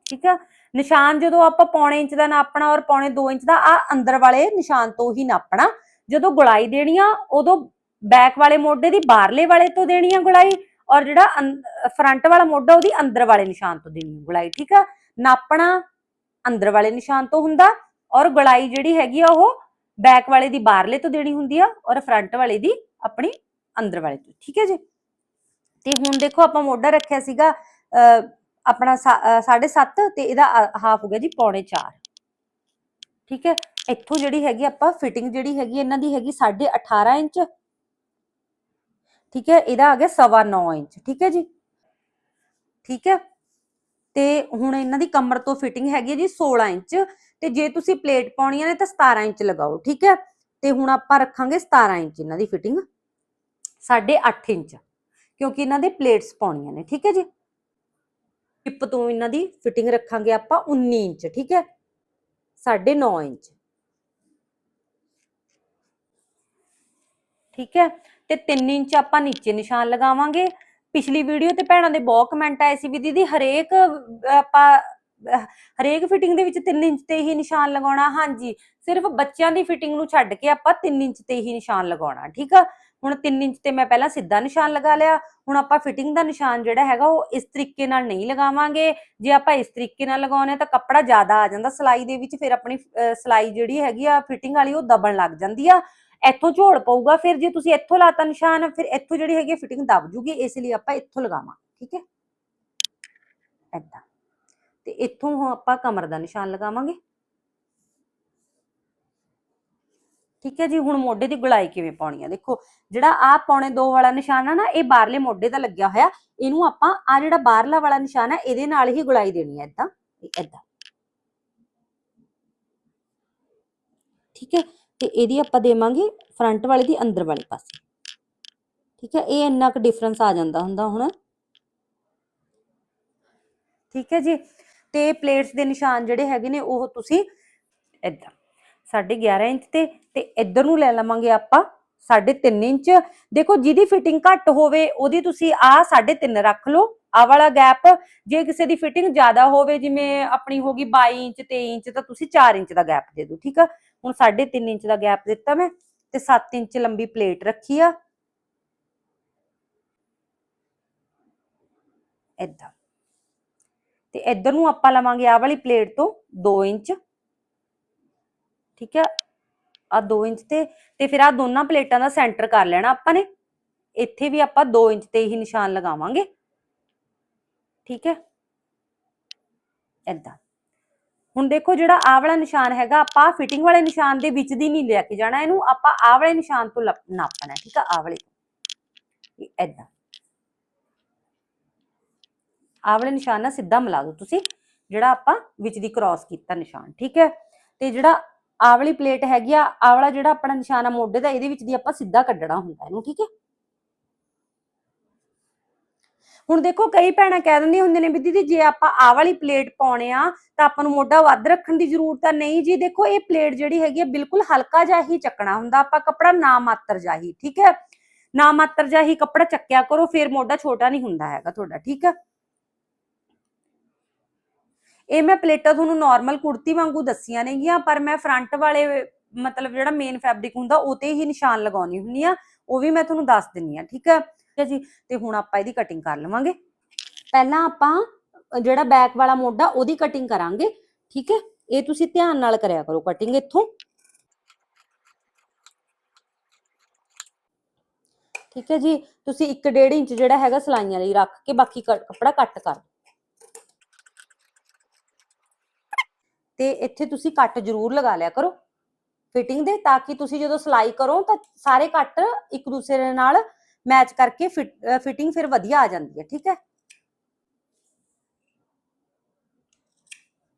ਠੀਕ ਹੈ ਨਿਸ਼ਾਨ ਜਦੋਂ ਆਪਾਂ ਪੌਣੇ ਇੰਚ ਦਾ ਨਾਪਣਾ ਔਰ ਪੌਣੇ 2 ਇੰਚ ਦਾ ਆ ਅੰਦਰ ਵਾਲੇ ਨਿਸ਼ਾਨ ਤੋਂ ਹੀ ਨਾਪਣਾ। ਜਦੋਂ ਗੁਲਾਈ ਦੇਣੀ ਆ ਉਦੋਂ ਬੈਕ ਵਾਲੇ ਮੋਢੇ ਦੀ ਬਾਹਰਲੇ ਵਾਲੇ ਤੋਂ ਦੇਣੀ ਆ ਗੁਲਾਈ ਔਰ ਜਿਹੜਾ ਫਰੰਟ ਵਾਲਾ ਮੋਢਾ ਉਹਦੀ ਅੰਦਰ ਵਾਲੇ ਨਿਸ਼ਾਨ ਤੋਂ ਦੇਣੀ ਹੈ ਗੁਲਾਈ ਠੀਕ ਆ? ਨਾਪਣਾ ਅੰਦਰ ਵਾਲੇ ਨਿਸ਼ਾਨ ਤੋਂ ਹੁੰਦਾ ਔਰ ਗੁਲਾਈ ਜਿਹੜੀ ਹੈਗੀ ਆ ਉਹ ਬੈਕ ਵਾਲੇ ਦੀ ਬਾਹਰਲੇ ਤੋਂ ਦੇਣੀ ਹੁੰਦੀ ਆ ਔਰ ਫਰੰਟ ਵਾਲੇ ਦੀ ਆਪਣੀ ਅੰਦਰ ਵਾਲੇ ਤੋਂ ਠੀਕ ਹੈ ਜੀ? ਤੇ ਹੁਣ ਦੇਖੋ ਆਪਾਂ ਮੋਢਾ ਰੱਖਿਆ ਸੀਗਾ ਅਹ, ਆਪਣਾ 7.5 ਤੇ ਇਹਦਾ ਹਾਫ ਹੋ ਗਿਆ ਜੀ ਪੌਣੇ 4 ਠੀਕ ਹੈ? ਇੱਥੋਂ ਜਿਹੜੀ ਹੈਗੀ ਆਪਾਂ ਫਿਟਿੰਗ ਜਿਹੜੀ ਹੈਗੀ, ਇਹਨਾਂ ਦੀ ਹੈਗੀ 18.5 ਇੰਚ। ਠੀਕ ਹੈ? ਇਹਦਾ ਆ ਗਿਆ ਸਵਾ 9 ਇੰਚ। ਠੀਕ ਹੈ ਜੀ? ਠੀਕ ਹੈ? ਤੇ ਹੁਣ ਇਹਨਾਂ ਦੀ ਕਮਰ ਤੋਂ ਫਿਟਿੰਗ ਹੈਗੀ ਹੈ ਜੀ 16 ਇੰਚ। ਤੇ ਜੇ ਤੁਸੀਂ ਪਲੇਟ ਪਾਉਣੀਆਂ ਨੇ ਤਾਂ 17 ਇੰਚ ਲਗਾਓ। ਠੀਕ ਹੈ? ਤੇ ਹੁਣ ਆਪਾਂ ਰੱਖਾਂਗੇ 17 ਇੰਚ ਇਹਨਾਂ ਦੀ ਫਿਟਿੰਗ 8.5 ਇੰਚ। ਕਿਉਂਕਿ ਇਹਨਾਂ ਦੇ ਪਲੇਟਸ ਪਾਉਣੀਆਂ ਨੇ। ਠੀਕ ਹੈ ਜੀ? ਟਿਪ ਤੋਂ ਇਹਨਾਂ ਦੀ ਫਿਟਿੰਗ ਰੱਖਾਂਗੇ ਆਪਾਂ 19 ਇੰਚ, ਠੀਕ ਹੈ? 9.5 ਇੰਚ। ਠੀਕ ਹੈ? ਤੇ 3 ਇੰਚ ਆਪਾਂ ਨੀਚੇ ਨਿਸ਼ਾਨ ਲਗਾਵਾਂਗੇ। ਪਿਛਲੀ ਵੀਡੀਓ ਤੇ ਭੈਣਾਂ ਦੇ ਬਹੁਤ ਕਮੈਂਟ ਆਏ ਸੀ ਵੀ ਦੀਦੀ ਹਰੇਕ, ਆਪਾਂ, ਹਰੇਕ ਫਿਟਿੰਗ ਦੇ ਵਿੱਚ 3 ਇੰਚ ਤੇ ਹੀ ਨਿਸ਼ਾਨ ਲਗਾਉਣਾ। ਹਾਂਜੀ, ਸਿਰਫ ਬੱਚਿਆਂ ਦੀ ਫਿਟਿੰਗ ਨੂੰ ਛੱਡ ਕੇ ਆਪਾਂ 3 ਇੰਚ ਤੇ ਹੀ ਨਿਸ਼ਾਨ ਲਗਾਉਣਾ, ਠੀਕ ਆ? ਹੁਣ 3 ਇੰਚ ਤੇ ਮੈਂ ਪਹਿਲਾਂ ਸਿੱਧਾ ਨਿਸ਼ਾਨ ਲਗਾ ਲਿਆ ਹੁਣ ਆਪਾਂ ਫਿਟਿੰਗ ਦਾ ਨਿਸ਼ਾਨ ਜਿਹੜਾ ਹੈਗਾ ਉਹ ਇਸ ਤਰੀਕੇ ਨਾਲ ਨਹੀਂ ਲਗਾਵਾਂਗੇ। ਜੇ ਆਪਾਂ ਇਸ ਤਰੀਕੇ ਨਾਲ ਲਗਾਉਨੇ ਆ ਤਾਂ ਕੱਪੜਾ ਜ਼ਿਆਦਾ ਆ ਜਾਂਦਾ ਸਿਲਾਈ ਦੇ ਵਿੱਚ ਫਿਰ ਆਪਣੀ ਅਹ, ਸਿਲਾਈ ਜਿਹੜੀ ਹੈਗੀ ਆ ਫਿਟਿੰਗ ਵਾਲੀ ਉਹ ਦਬਣ ਲੱਗ ਜਾਂਦੀ ਆ। ਇੱਥੋਂ ਝੋੜ ਪਊਗਾ ਫਿਰ ਜੇ ਤੁਸੀਂ ਇੱਥੋਂ ਲਾਤਾ ਨਿਸ਼ਾਨ ਫਿਰ ਇੱਥੋਂ ਜਿਹੜੀ ਹੈਗੀ ਫਿਟਿੰਗ ਦਬ ਜੂਗੀ ਇਸ ਲਈ ਆਪਾਂ ਇੱਥੋਂ ਲਗਾਵਾਂ ਠੀਕ ਹੈ? ਏਦਾਂ। ਤੇ ਇੱਥੋਂ ਆਪਾਂ ਕਮਰ ਦਾ ਨਿਸ਼ਾਨ ਲਗਾਵਾਂਗੇ। ਠੀਕ ਹੈ ਜੀ, ਹੁਣ ਮੋਢੇ ਦੀ ਗੁਲਾਈ ਕਿਵੇਂ ਪਾਉਣੀ ਆ? ਦੇਖੋ, ਜਿਹੜਾ ਆ ਪੌਣੇ 2 ਵਾਲਾ ਨਿਸ਼ਾਨ ਆ ਨਾ, ਇਹ ਬਾਹਰਲੇ ਮੋਢੇ ਦਾ ਲੱਗਿਆ ਹੋਇਆ। ਇਹਨੂੰ ਆਪਾਂ ਆ ਜਿਹੜਾ ਬਾਹਰਲਾ ਵਾਲਾ ਨਿਸ਼ਾਨ ਹੈ ਇਹਦੇ ਨਾਲ ਹੀ ਗੁਲਾਈ ਦੇਣੀ ਹੈ ਏਦਾਂ ਏਦਾਂ। ਠੀਕ ਹੈ, ਤੇ ਇਹਦੀ ਆਪਾਂ ਦੇਵਾਂਗੇ ਫਰੰਟ ਵਾਲੇ ਦੀ ਅੰਦਰ ਵਾਲੇ ਪਾਸੇ। ਠੀਕ ਹੈ, ਇਹ ਇੰਨਾ ਕੁ ਡਿਫਰੈਂਸ ਆ ਜਾਂਦਾ ਹੁੰਦਾ ਹੁਣ। ਠੀਕ ਹੈ ਜੀ, ਤੇ ਪਲੇਟਸ ਦੇ ਨਿਸ਼ਾਨ ਜਿਹੜੇ ਹੈਗੇ ਨੇ, ਉਹ ਤੁਸੀਂ ਏਦਾਂ। 11.5 ਇੰਚ ਤੇ ਤੇ ਇੱਧਰ ਨੂੰ ਲੈ ਲਵਾਂਗੇ ਆਪਾਂ 3.5 ਇੰਚ। ਦੇਖੋ, ਜਿਹਦੀ ਫਿਟਿੰਗ ਘੱਟ ਹੋਵੇ, ਉਹਦੀ ਤੁਸੀਂ ਆ 3.5 ਰੱਖ ਲਓ। ਆ ਵਾਲਾ ਗੈਪ ਜੇ ਕਿਸੇ ਦੀ ਫਿਟਿੰਗ ਜ਼ਿਆਦਾ ਹੋਵੇ, ਜਿਵੇਂ ਆਪਣੀ ਹੋਗੀ 22 ਇੰਚ 23 ਇੰਚ, ਤਾਂ ਤੁਸੀਂ 4 ਇੰਚ ਦਾ ਗੈਪ ਦੇ ਦਿਓ, ਠੀਕ ਆ? ਹੁਣ 3.5 ਇੰਚ ਦਾ ਗੈਪ ਦਿੱਤਾ ਮੈਂ, ਤੇ 7 ਇੰਚ ਲੰਬੀ ਪਲੇਟ ਰੱਖੀ ਆ। ਏਦਾਂ ਤੇ ਇੱਧਰ ਨੂੰ ਆਪਾਂ ਲਵਾਂਗੇ ਆ ਵਾਲੀ ਪਲੇਟ ਤੋਂ 2 ਇੰਚ। ਠੀਕ ਹੈ? ਆ 2 ਇੰਚ ਤੇ ਤੇ ਫਿਰ ਆ ਦੋਨਾਂ ਪਲੇਟਾਂ ਦਾ ਸੈਂਟਰ ਕਰ ਲੈਣਾ ਆਪਾਂ ਨੇ। ਇੱਥੇ ਵੀ ਆਪਾਂ 2 ਇੰਚ ਤੇ ਹੀ ਨਿਸ਼ਾਨ ਲਗਾਵਾਂਗੇ। ਠੀਕ ਹੈ? ਏਦਾਂ। ਹੁਣ ਦੇਖੋ ਜਿਹੜਾ ਆਹ ਵਾਲਾ ਨਿਸ਼ਾਨ ਹੈਗਾ, ਆਪਾਂ ਫਿਟਿੰਗ ਵਾਲੇ ਨਿਸ਼ਾਨ ਦੇ ਵਿੱਚ ਦੀ ਨਹੀਂ ਲੈ ਕੇ ਜਾਣਾ ਇਹਨੂੰ, ਆਪਾਂ ਆਹ ਵਾਲੇ ਨਿਸ਼ਾਨ ਤੋਂ ਲੱਪ- ਨਾਪਣਾ, ਠੀਕ ਆ? ਆਹ ਵਾਲੇ ਤੋਂ। ਇਹ ਏਦਾਂ। ਆਹ ਵਾਲੇ ਨਿਸ਼ਾਨ ਨਾਲ ਸਿੱਧਾ ਮਿਲਾ ਦਿਓ ਤੁਸੀਂ, ਜਿਹੜਾ ਆਪਾਂ ਵਿੱਚ ਦੀ ਕ੍ਰਾਸ ਕੀਤਾ ਨਿਸ਼ਾਨ, ਠੀਕ ਹੈ? ਤੇ ਜਿਹੜਾ ਆਹ ਵਾਲੀ ਪਲੇਟ ਹੈਗੀ ਆ ਆਹ ਵਾਲਾ ਜਿਹੜਾ ਆਪਣਾ ਨਿਸ਼ਾਨ ਆ ਮੋਢੇ ਦਾ, ਇਹਦੇ ਵਿੱਚ ਦੀ ਆਪਾਂ ਸਿੱਧਾ ਕੱਢਣਾ ਹੁੰਦਾ ਇਹਨੂੰ, ਠੀਕ ਹੈ? ਹੁਣ ਦੇਖੋ, ਕਈ ਭੈਣਾਂ ਕਹਿ ਦਿੰਦੀਆਂ ਹੁੰਦੀਆਂ ਨੇ ਵੀ ਦੀਦੀ, ਜੇ ਆਪਾਂ ਆਹ ਵਾਲੀ ਪਲੇਟ ਪਾਉਣੇ ਆ, ਤਾਂ ਆਪਾਂ ਨੂੰ ਮੋਢਾ ਵੱਧ ਰੱਖਣ ਦੀ ਜ਼ਰੂਰਤ ਆ। ਨਹੀਂ ਜੀ, ਦੇਖੋ, ਇਹ ਪਲੇਟ ਜਿਹੜੀ ਹੈਗੀ ਆ, ਬਿਲਕੁਲ ਹਲਕਾ ਜਿਹਾ ਹੀ ਚੱਕਣਾ ਹੁੰਦਾ। ਆਪਾਂ ਕੱਪੜਾ ਨਾ ਮਾਤਰ ਜਿਹਾ ਹੀ, ਠੀਕ ਹੈ? ਨਾ ਮਾਤਰ ਜਿਹਾ ਹੀ ਕੱਪੜਾ ਚੱਕਿਆ ਕਰੋ, ਫਿਰ ਮੋਢਾ ਛੋਟਾ ਨਹੀਂ ਹੁੰਦਾ ਹੈਗਾ ਤੁਹਾਡਾ, ਠੀਕ ਹੈ? ਇਹ ਮੈਂ ਪਲੇਟਾਂ ਤੁਹਾਨੂੰ ਨਾਰਮਲ ਕੁੜਤੀ ਵਾਂਗੂ ਦੱਸੀਆਂ ਨੇਗੀਆਂ, ਪਰ ਮੈਂ ਫਰੰਟ ਵਾਲੇ, ਮਤਲਬ ਜਿਹੜਾ ਮੇਨ ਫੈਬਰਿਕ ਹੁੰਦਾ ਉਹ ਤੇ ਹੀ ਨਿਸ਼ਾਨ ਲਗਾਉਣੀ ਹੁੰਦੀ ਆ, ਉਹ ਵੀ ਮੈਂ ਤੁਹਾਨੂੰ ਦੱਸ ਦਿੰਨੀ ਆ, ਠੀਕ ਹੈ ਠੀਕ ਹੈ ਜੀ? ਤੇ ਹੁਣ ਆਪਾਂ ਇਹਦੀ ਕਟਿੰਗ ਕਰ ਲਵਾਂਗੇ। ਪਹਿਲਾਂ ਆਪਾਂ ਜਿਹੜਾ ਬੈਕ ਵਾਲਾ ਮੋਢਾ, ਉਹਦੀ ਕਟਿੰਗ ਕਰਾਂਗੇ, ਠੀਕ ਹੈ ਇਹ ਤੁਸੀਂ ਧਿਆਨ ਨਾਲ ਕਰਿਆ ਕਰੋ ਕਟਿੰਗ ਇੱਥੋਂ। ਠੀਕ ਹੈ ਜੀ? ਤੁਸੀਂ 1.5 ਇੰਚ ਜਿਹੜਾ ਹੈਗਾ ਸਲਾਈਆਂ ਲਈ ਰੱਖ ਕੇ ਬਾਕੀ ਕ- ਕੱਪੜਾ ਕੱਟ ਕਰ ਦਿਓ। ਤੇ ਇੱਥੇ ਤੁਸੀਂ ਕੱਟ ਜ਼ਰੂਰ ਲਗਾ ਲਿਆ ਕਰੋ। ਫਿਟਿੰਗ ਦੇ ਤਾਂ ਕਿ ਤੁਸੀਂ ਜਦੋਂ ਸਿਲਾਈ ਕਰੋ ਤਾਂ ਸਾਰੇ ਕੱਟ ਇੱਕ ਦੂਸਰੇ ਨਾਲ ਮੈਚ ਕਰਕੇ ਫਿਟਿੰਗ ਫਿਰ ਵਧੀਆ ਆ ਜਾਂਦੀ ਹੈ, ਠੀਕ ਹੈ?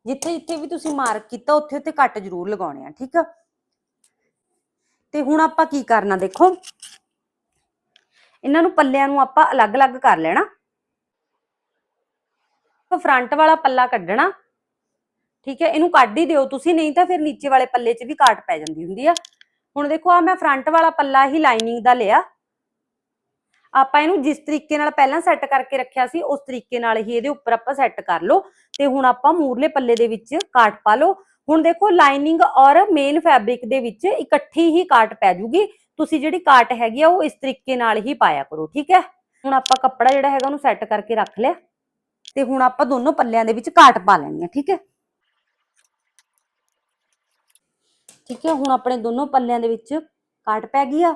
ਜਿੱਥੇ ਜਿੱਥੇ ਵੀ ਤੁਸੀਂ ਮਾਰਕ ਕੀਤਾ, ਉੱਥੇ ਉੱਥੇ ਕੱਟ ਜ਼ਰੂਰ ਲਗਾਉਣੇ ਆ, ਠੀਕ ਆ? ਤੇ ਹੁਣ ਆਪਾਂ ਕੀ ਕਰਨਾ ਦੇਖੋ? ਇਹਨਾਂ ਨੂੰ ਪੱਲਿਆਂ ਨੂੰ ਆਪਾਂ ਅਲੱਗ-ਅਲੱਗ ਕਰ ਲੈਣਾ। ਫਰੰਟ ਵਾਲਾ ਪੱਲਾ ਕੱਢਣਾ। ਠੀਕ ਹੈ, ਇਹਨੂੰ ਕੱਢ ਹੀ ਦਿਓ। ਤੁਸੀਂ ਨਹੀਂ ਤਾਂ ਫਿਰ ਨੀਚੇ ਵਾਲੇ ਪੱਲੇ 'ਚ ਵੀ ਕਾਟ ਪੈ ਜਾਂਦੀ ਹੁੰਦੀ ਆ। ਹੁਣ ਦੇਖੋ ਆ ਮੈਂ ਫਰੰਟ ਵਾਲਾ ਪੱਲਾ ਹੀ ਲਾਈਨਿੰਗ ਦਾ ਲਿਆ। ਆਪਾਂ ਇਹਨੂੰ ਜਿਸ ਤਰੀਕੇ ਨਾਲ ਪਹਿਲਾਂ ਸੈੱਟ ਕਰਕੇ ਰੱਖਿਆ ਸੀ, ਉਸ ਤਰੀਕੇ ਨਾਲ ਹੀ ਇਹਦੇ ਉੱਪਰ ਆਪਾਂ ਸੈੱਟ ਕਰ ਲਓ। ਤੇ ਹੁਣ ਆਪਾਂ ਮੂਰਲੇ ਪੱਲੇ ਦੇ ਵਿੱਚ ਕਾਟ ਪਾ ਲਓ। ਹੁਣ ਦੇਖੋ ਲਾਈਨਿੰਗ ਔਰ ਮੇਨ ਫੈਬਰਿਕ ਦੇ ਵਿੱਚ ਇਕੱਠੀ ਹੀ ਕਾਟ ਪੈ ਜੂਗੀ। ਤੁਸੀਂ ਜਿਹੜੀ ਕਾਟ ਹੈਗੀ ਆ, ਉਹ ਇਸ ਤਰੀਕੇ ਨਾਲ ਹੀ ਪਾਇਆ ਕਰੋ, ਠੀਕ ਹੈ? ਹੁਣ ਆਪਾਂ ਕੱਪੜਾ ਜਿਹੜਾ ਹੈਗਾ, ਉਹਨੂੰ ਸੈੱਟ ਕਰਕੇ ਰੱਖ ਲਿਆ। ਤੇ ਹੁਣ ਆਪਾਂ ਦੋਨੋਂ ਪੱਲਿਆਂ ਦੇ ਵਿੱਚ ਕਾਟ ਪਾ ਲੈਣੀ ਆ ਠੀਕ ਹੈ? ਠੀਕ ਹੈ, ਹੁਣ ਆਪਣੇ ਦੋਨੋਂ ਪੱਲਿਆਂ ਦੇ ਵਿੱਚ ਕਾਟ ਪੈ ਗਈ ਆ।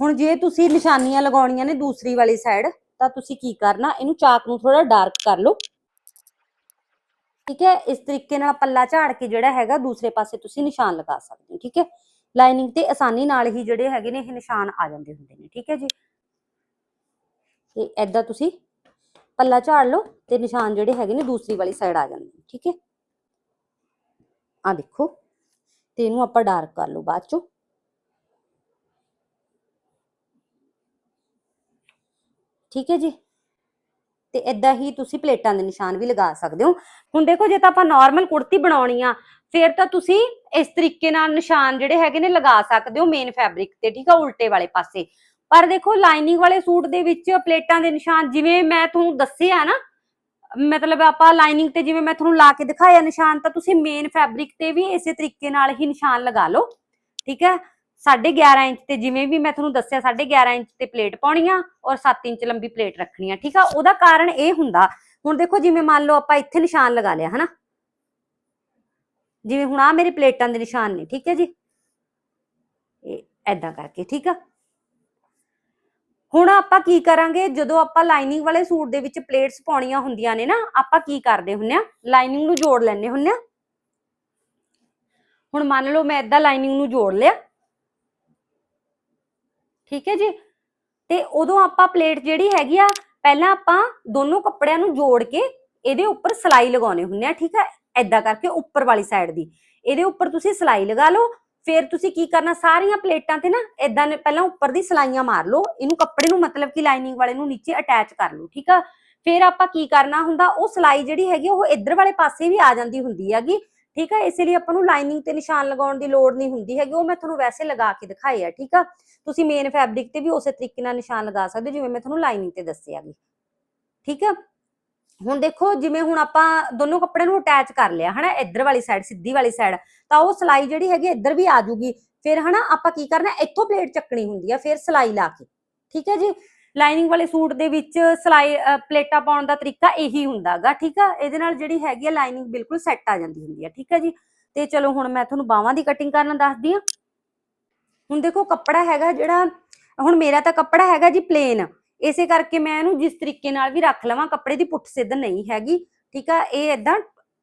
ਹੁਣ ਜੇ ਤੁਸੀਂ ਨਿਸ਼ਾਨੀਆਂ ਲਗਾਉਣੀਆਂ ਨੇ ਦੂਸਰੀ ਵਾਲੀ ਸਾਈਡ ਤਾਂ ਤੁਸੀਂ ਕੀ ਕਰਨਾ, ਇਹਨੂੰ ਚਾਕ ਨੂੰ ਥੋੜਾ ਡਾਰਕ ਕਰ ਲਓ। ਠੀਕ ਹੈ, ਇਸ ਤਰੀਕੇ ਨਾਲ ਪੱਲਾ ਝਾੜ ਕੇ ਜਿਹੜਾ ਹੈਗਾ, ਦੂਸਰੇ ਪਾਸੇ ਤੁਸੀਂ ਨਿਸ਼ਾਨ ਲਗਾ ਸਕਦੇ ਹੋ, ਠੀਕ ਹੈ। ਲਾਈਨਿੰਗ ਤੇ ਆਸਾਨੀ ਨਾਲ ਹੀ ਜਿਹੜੇ ਹੈਗੇ ਨੇ, ਇਹ ਨਿਸ਼ਾਨ ਆ ਜਾਂਦੇ ਹੁੰਦੇ ਨੇ, ਠੀਕ ਹੈ ਜੀ। ਤੇ ਐਦਾਂ ਤੁਸੀਂ ਪੱਲਾ ਝਾੜ ਲਓ ਤੇ ਨਿਸ਼ਾਨ ਜਿਹੜੇ ਹੈਗੇ ਨੇ, ਦੂਸਰੀ ਵਾਲੀ ਸਾਈਡ ਆ ਜਾਂਦੇ ਨੇ, ਠੀਕ ਹੈ। ਆ ਦੇਖੋ। ਤੇ ਇਹਨੂੰ ਆਪਾਂ ਡਾਰਕ ਕਰ ਲਓ ਬਾਅਦ ਚੋਂ। ਠੀਕ ਹੈ ਜੀ? ਤੇ ਇਦਾਂ ਹੀ ਤੁਸੀਂ ਪਲੇਟਾਂ ਦੇ ਨਿਸ਼ਾਨ ਵੀ ਲਗਾ ਸਕਦੇ ਹੋ। ਹੁਣ ਦੇਖੋ, ਜੇ ਤਾਂ ਆਪਾਂ ਨਾਰਮਲ ਕੁੜਤੀ ਬਣਾਉਣੀ ਆ, ਫਿਰ ਤਾਂ ਤੁਸੀਂ ਇਸ ਤਰੀਕੇ ਨਾਲ ਨਿਸ਼ਾਨ ਜਿਹੜੇ ਹੈਗੇ ਨੇ ਲਗਾ ਸਕਦੇ ਹੋ ਮੇਨ ਫੈਬਰਿਕ ਤੇ, ਠੀਕ ਆ, ਉਲਟੇ ਵਾਲੇ ਪਾਸੇ। ਪਰ ਦੇਖੋ ਲਾਈਨਿੰਗ ਵਾਲੇ ਸੂਟ ਦੇ ਵਿੱਚ ਪਲੇਟਾਂ ਦੇ ਨਿਸ਼ਾਨ ਜਿਵੇਂ ਮੈਂ ਤੁਹਾਨੂੰ ਦੱਸਿਆ ਨਾ ਮਤਲਬ ਆਪਾਂ ਲਾਈਨਿੰਗ ਤੇ ਜਿਵੇਂ ਮੈਂ ਤੁਹਾਨੂੰ ਲਾ ਕੇ ਦਿਖਾਇਆ ਨਿਸ਼ਾਨ, ਤਾਂ ਤੁਸੀਂ ਮੇਨ ਫੈਬਰਿਕ ਤੇ ਵੀ ਇਸੇ ਤਰੀਕੇ ਨਾਲ ਹੀ ਨਿਸ਼ਾਨ ਲਗਾ ਲਓ, ਠੀਕ ਹੈ? 11.5 ਇੰਚ ਤੇ ਜਿਵੇਂ ਵੀ ਮੈਂ ਤੁਹਾਨੂੰ ਦੱਸਿਆ 11.5 ਇੰਚ ਤੇ ਪਲੇਟ ਪਾਉਣੀ ਆ ਔਰ 7 ਇੰਚ ਲੰਬੀ ਪਲੇਟ ਰੱਖਣੀ ਆ, ਠੀਕ ਆ? ਉਹਦਾ ਕਾਰਨ ਇਹ ਹੁੰਦਾ, ਹੁਣ ਦੇਖੋ ਜਿਵੇਂ ਮੰਨ ਲਓ ਆਪਾਂ ਇੱਥੇ ਨਿਸ਼ਾਨ ਲਗਾ ਲਿਆ, ਹਨਾ? ਜਿਵੇਂ ਹੁਣ ਆ ਮੇਰੇ ਪਲੇਟਾਂ ਦੇ ਨਿਸ਼ਾਨ ਨੇ, ਠੀਕ ਹੈ ਜੀ? ਇਹ ਐਦਾਂ ਕਰਕੇ, ਠੀਕ ਆ? ਹੁਣ ਆਪਾਂ ਕੀ ਕਰਾਂਗੇ? ਜਦੋਂ ਆਪਾਂ ਲਾਈਨਿੰਗ ਵਾਲੇ ਸੂਟ ਦੇ ਵਿੱਚ ਪਲੇਟਸ ਪਾਉਣੀਆਂ ਹੁੰਦੀਆਂ ਨੇ ਨਾ, ਆਪਾਂ ਕੀ ਕਰਦੇ ਹੁੰਨੇ ਆ? ਲਾਈਨਿੰਗ ਨੂੰ ਜੋੜ ਲੈਣੇ ਹੁੰਨੇ ਆ। ਹੁਣ ਮੰਨ ਲਓ ਮੈਂ ਏਦਾਂ ਲਾਈਨਿੰਗ ਨੂੰ ਜੋੜ ਲਿਆ। ਠੀਕ ਹੈ ਜੀ? ਤੇ ਉਦੋਂ ਆਪਾਂ ਪਲੇਟ ਜਿਹੜੀ ਹੈਗੀ ਆ, ਪਹਿਲਾਂ ਆਪਾਂ ਦੋਨੋਂ ਕੱਪੜਿਆਂ ਨੂੰ ਜੋੜ ਕੇ ਇਹਦੇ ਉੱਪਰ ਸਲਾਈ ਲਗਾਉਣੇ ਹੁੰਨੇ ਆ, ਠੀਕ ਹੈ? ਐਦਾਂ ਕਰਕੇ ਉੱਪਰ ਵਾਲੀ ਸਾਈਡ ਦੀ। ਇਹਦੇ ਉੱਪਰ ਤੁਸੀਂ ਸਲਾਈ ਲਗਾ ਲਓ ਫਿਰ ਤੁਸੀਂ ਕੀ ਕਰਨਾ? ਸਾਰੀਆਂ ਪਲੇਟਾਂ ਤੇ ਨਾ ਇਦਾਂ ਨੇ ਪਹਿਲਾਂ ਉੱਪਰ ਦੀ ਸਲਾਈਆਂ ਮਾਰ ਲਓ। ਇਹਨੂੰ ਕੱਪੜੇ ਨੂੰ ਮਤਲਬ ਕਿ ਲਾਈਨਿੰਗ ਵਾਲੇ ਨੂੰ ਨੀਚੇ ਅਟੈਚ ਕਰ ਲਓ, ਠੀਕ ਆ? ਫਿਰ ਆਪਾਂ ਕੀ ਕਰਨਾ ਹੁੰਦਾ? ਉਹ ਸਲਾਈ ਜਿਹੜੀ ਹੈਗੀ ਉਹ ਇੱਧਰ ਵਾਲੇ ਪਾਸੇ ਵੀ ਆ ਜਾਂਦੀ ਹੁੰਦੀ ਹੈਗੀ, ਠੀਕ ਆ? ਇਸੇ ਲਈ ਆਪਾਂ ਨੂੰ ਲਾਈਨਿੰਗ ਤੇ ਨਿਸ਼ਾਨ ਲਗਾਉਣ ਦੀ ਲੋੜ ਨਹੀਂ ਹੁੰਦੀ ਹੈਗੀ, ਉਹ ਮੈਂ ਤੁਹਾਨੂੰ ਵੈਸੇ ਲਗਾ ਕੇ ਦਿਖਾਏ ਆ, ਠੀਕ ਆ? ਤੁਸੀਂ ਮੇਨ ਫੈਬਰਿਕ ਤੇ ਵੀ ਉਸੇ ਤਰੀਕੇ ਨਾਲ ਨਿਸ਼ਾਨ ਲਗਾ ਸਕਦੇ ਹੋ, ਜਿਵੇਂ ਮੈਂ ਤੁਹਾਨੂੰ ਲਾਈਨਿੰਗ ਤੇ ਦੱਸਿਆ ਵੀ ਠੀਕ ਆ? ਹੁਣ ਦੇਖੋ ਜਿਵੇਂ ਹੁਣ ਆਪਾਂ ਦੋਨੋਂ ਕੱਪੜਿਆਂ ਨੂੰ ਅਟੈਚ ਕਰ ਲਿਆ ਹਨਾ ਇੱਧਰ ਵਾਲੀ ਸਾਈਡ ਸਿੱਧੀ ਵਾਲੀ ਸਾਈਡ ਤਾਂ ਉਹ ਸਲਾਈ ਜਿਹੜੀ ਹੈਗੀ ਇੱਧਰ ਵੀ ਆ ਜੂਗੀ। ਫਿਰ ਹਨਾ ਆਪਾਂ ਕੀ ਕਰਨਾ ਇੱਥੋਂ ਪਲੇਟ ਚੱਕਣੀ ਹੁੰਦੀ ਆ ਫਿਰ ਸਲਾਈ ਲਾ ਕੇ। ਠੀਕ ਹੈ ਜੀ? ਲਾਈਨਿੰਗ ਵਾਲੇ ਸੂਟ ਦੇ ਵਿੱਚ ਸਲਾਈ ਅ, ਪਲੇਟਾਂ ਪਾਉਣ ਦਾ ਤਰੀਕਾ ਇਹੀ ਹੁੰਦਾਗਾ ਠੀਕ ਆ? ਇਹਦੇ ਨਾਲ ਜਿਹੜੀ ਹੈਗੀ ਆ ਲਾਈਨਿੰਗ ਬਿਲਕੁਲ ਸੈੱਟ ਆ ਜਾਂਦੀ ਹੁੰਦੀ ਆ ਠੀਕ ਹੈ ਜੀ? ਤੇ ਚਲੋ ਹੁਣ ਮੈਂ ਤੁਹਾਨੂੰ ਬਾਹਾਂ ਦੀ ਕਟਿੰਗ ਕਰਨਾ ਦੱਸਦੀ ਆ। ਹੁਣ ਦੇਖੋ ਕੱਪੜਾ ਹੈਗਾ ਜਿਹੜਾ ਹੁਣ ਮੇਰਾ ਤਾਂ ਕੱਪੜਾ ਹੈਗਾ ਜੀ ਪਲੇਨ ਇਸੇ ਕਰਕੇ ਮੈਂ ਇਹਨੂੰ ਜਿਸ ਤਰੀਕੇ ਨਾਲ ਵੀ ਰੱਖ ਲਵਾਂ, ਕੱਪੜੇ ਦੀ ਪੁੱਠ ਸਿੱਧ ਨਹੀਂ ਹੈਗੀ, ਠੀਕ ਆ? ਇਹ ਇਦਾਂ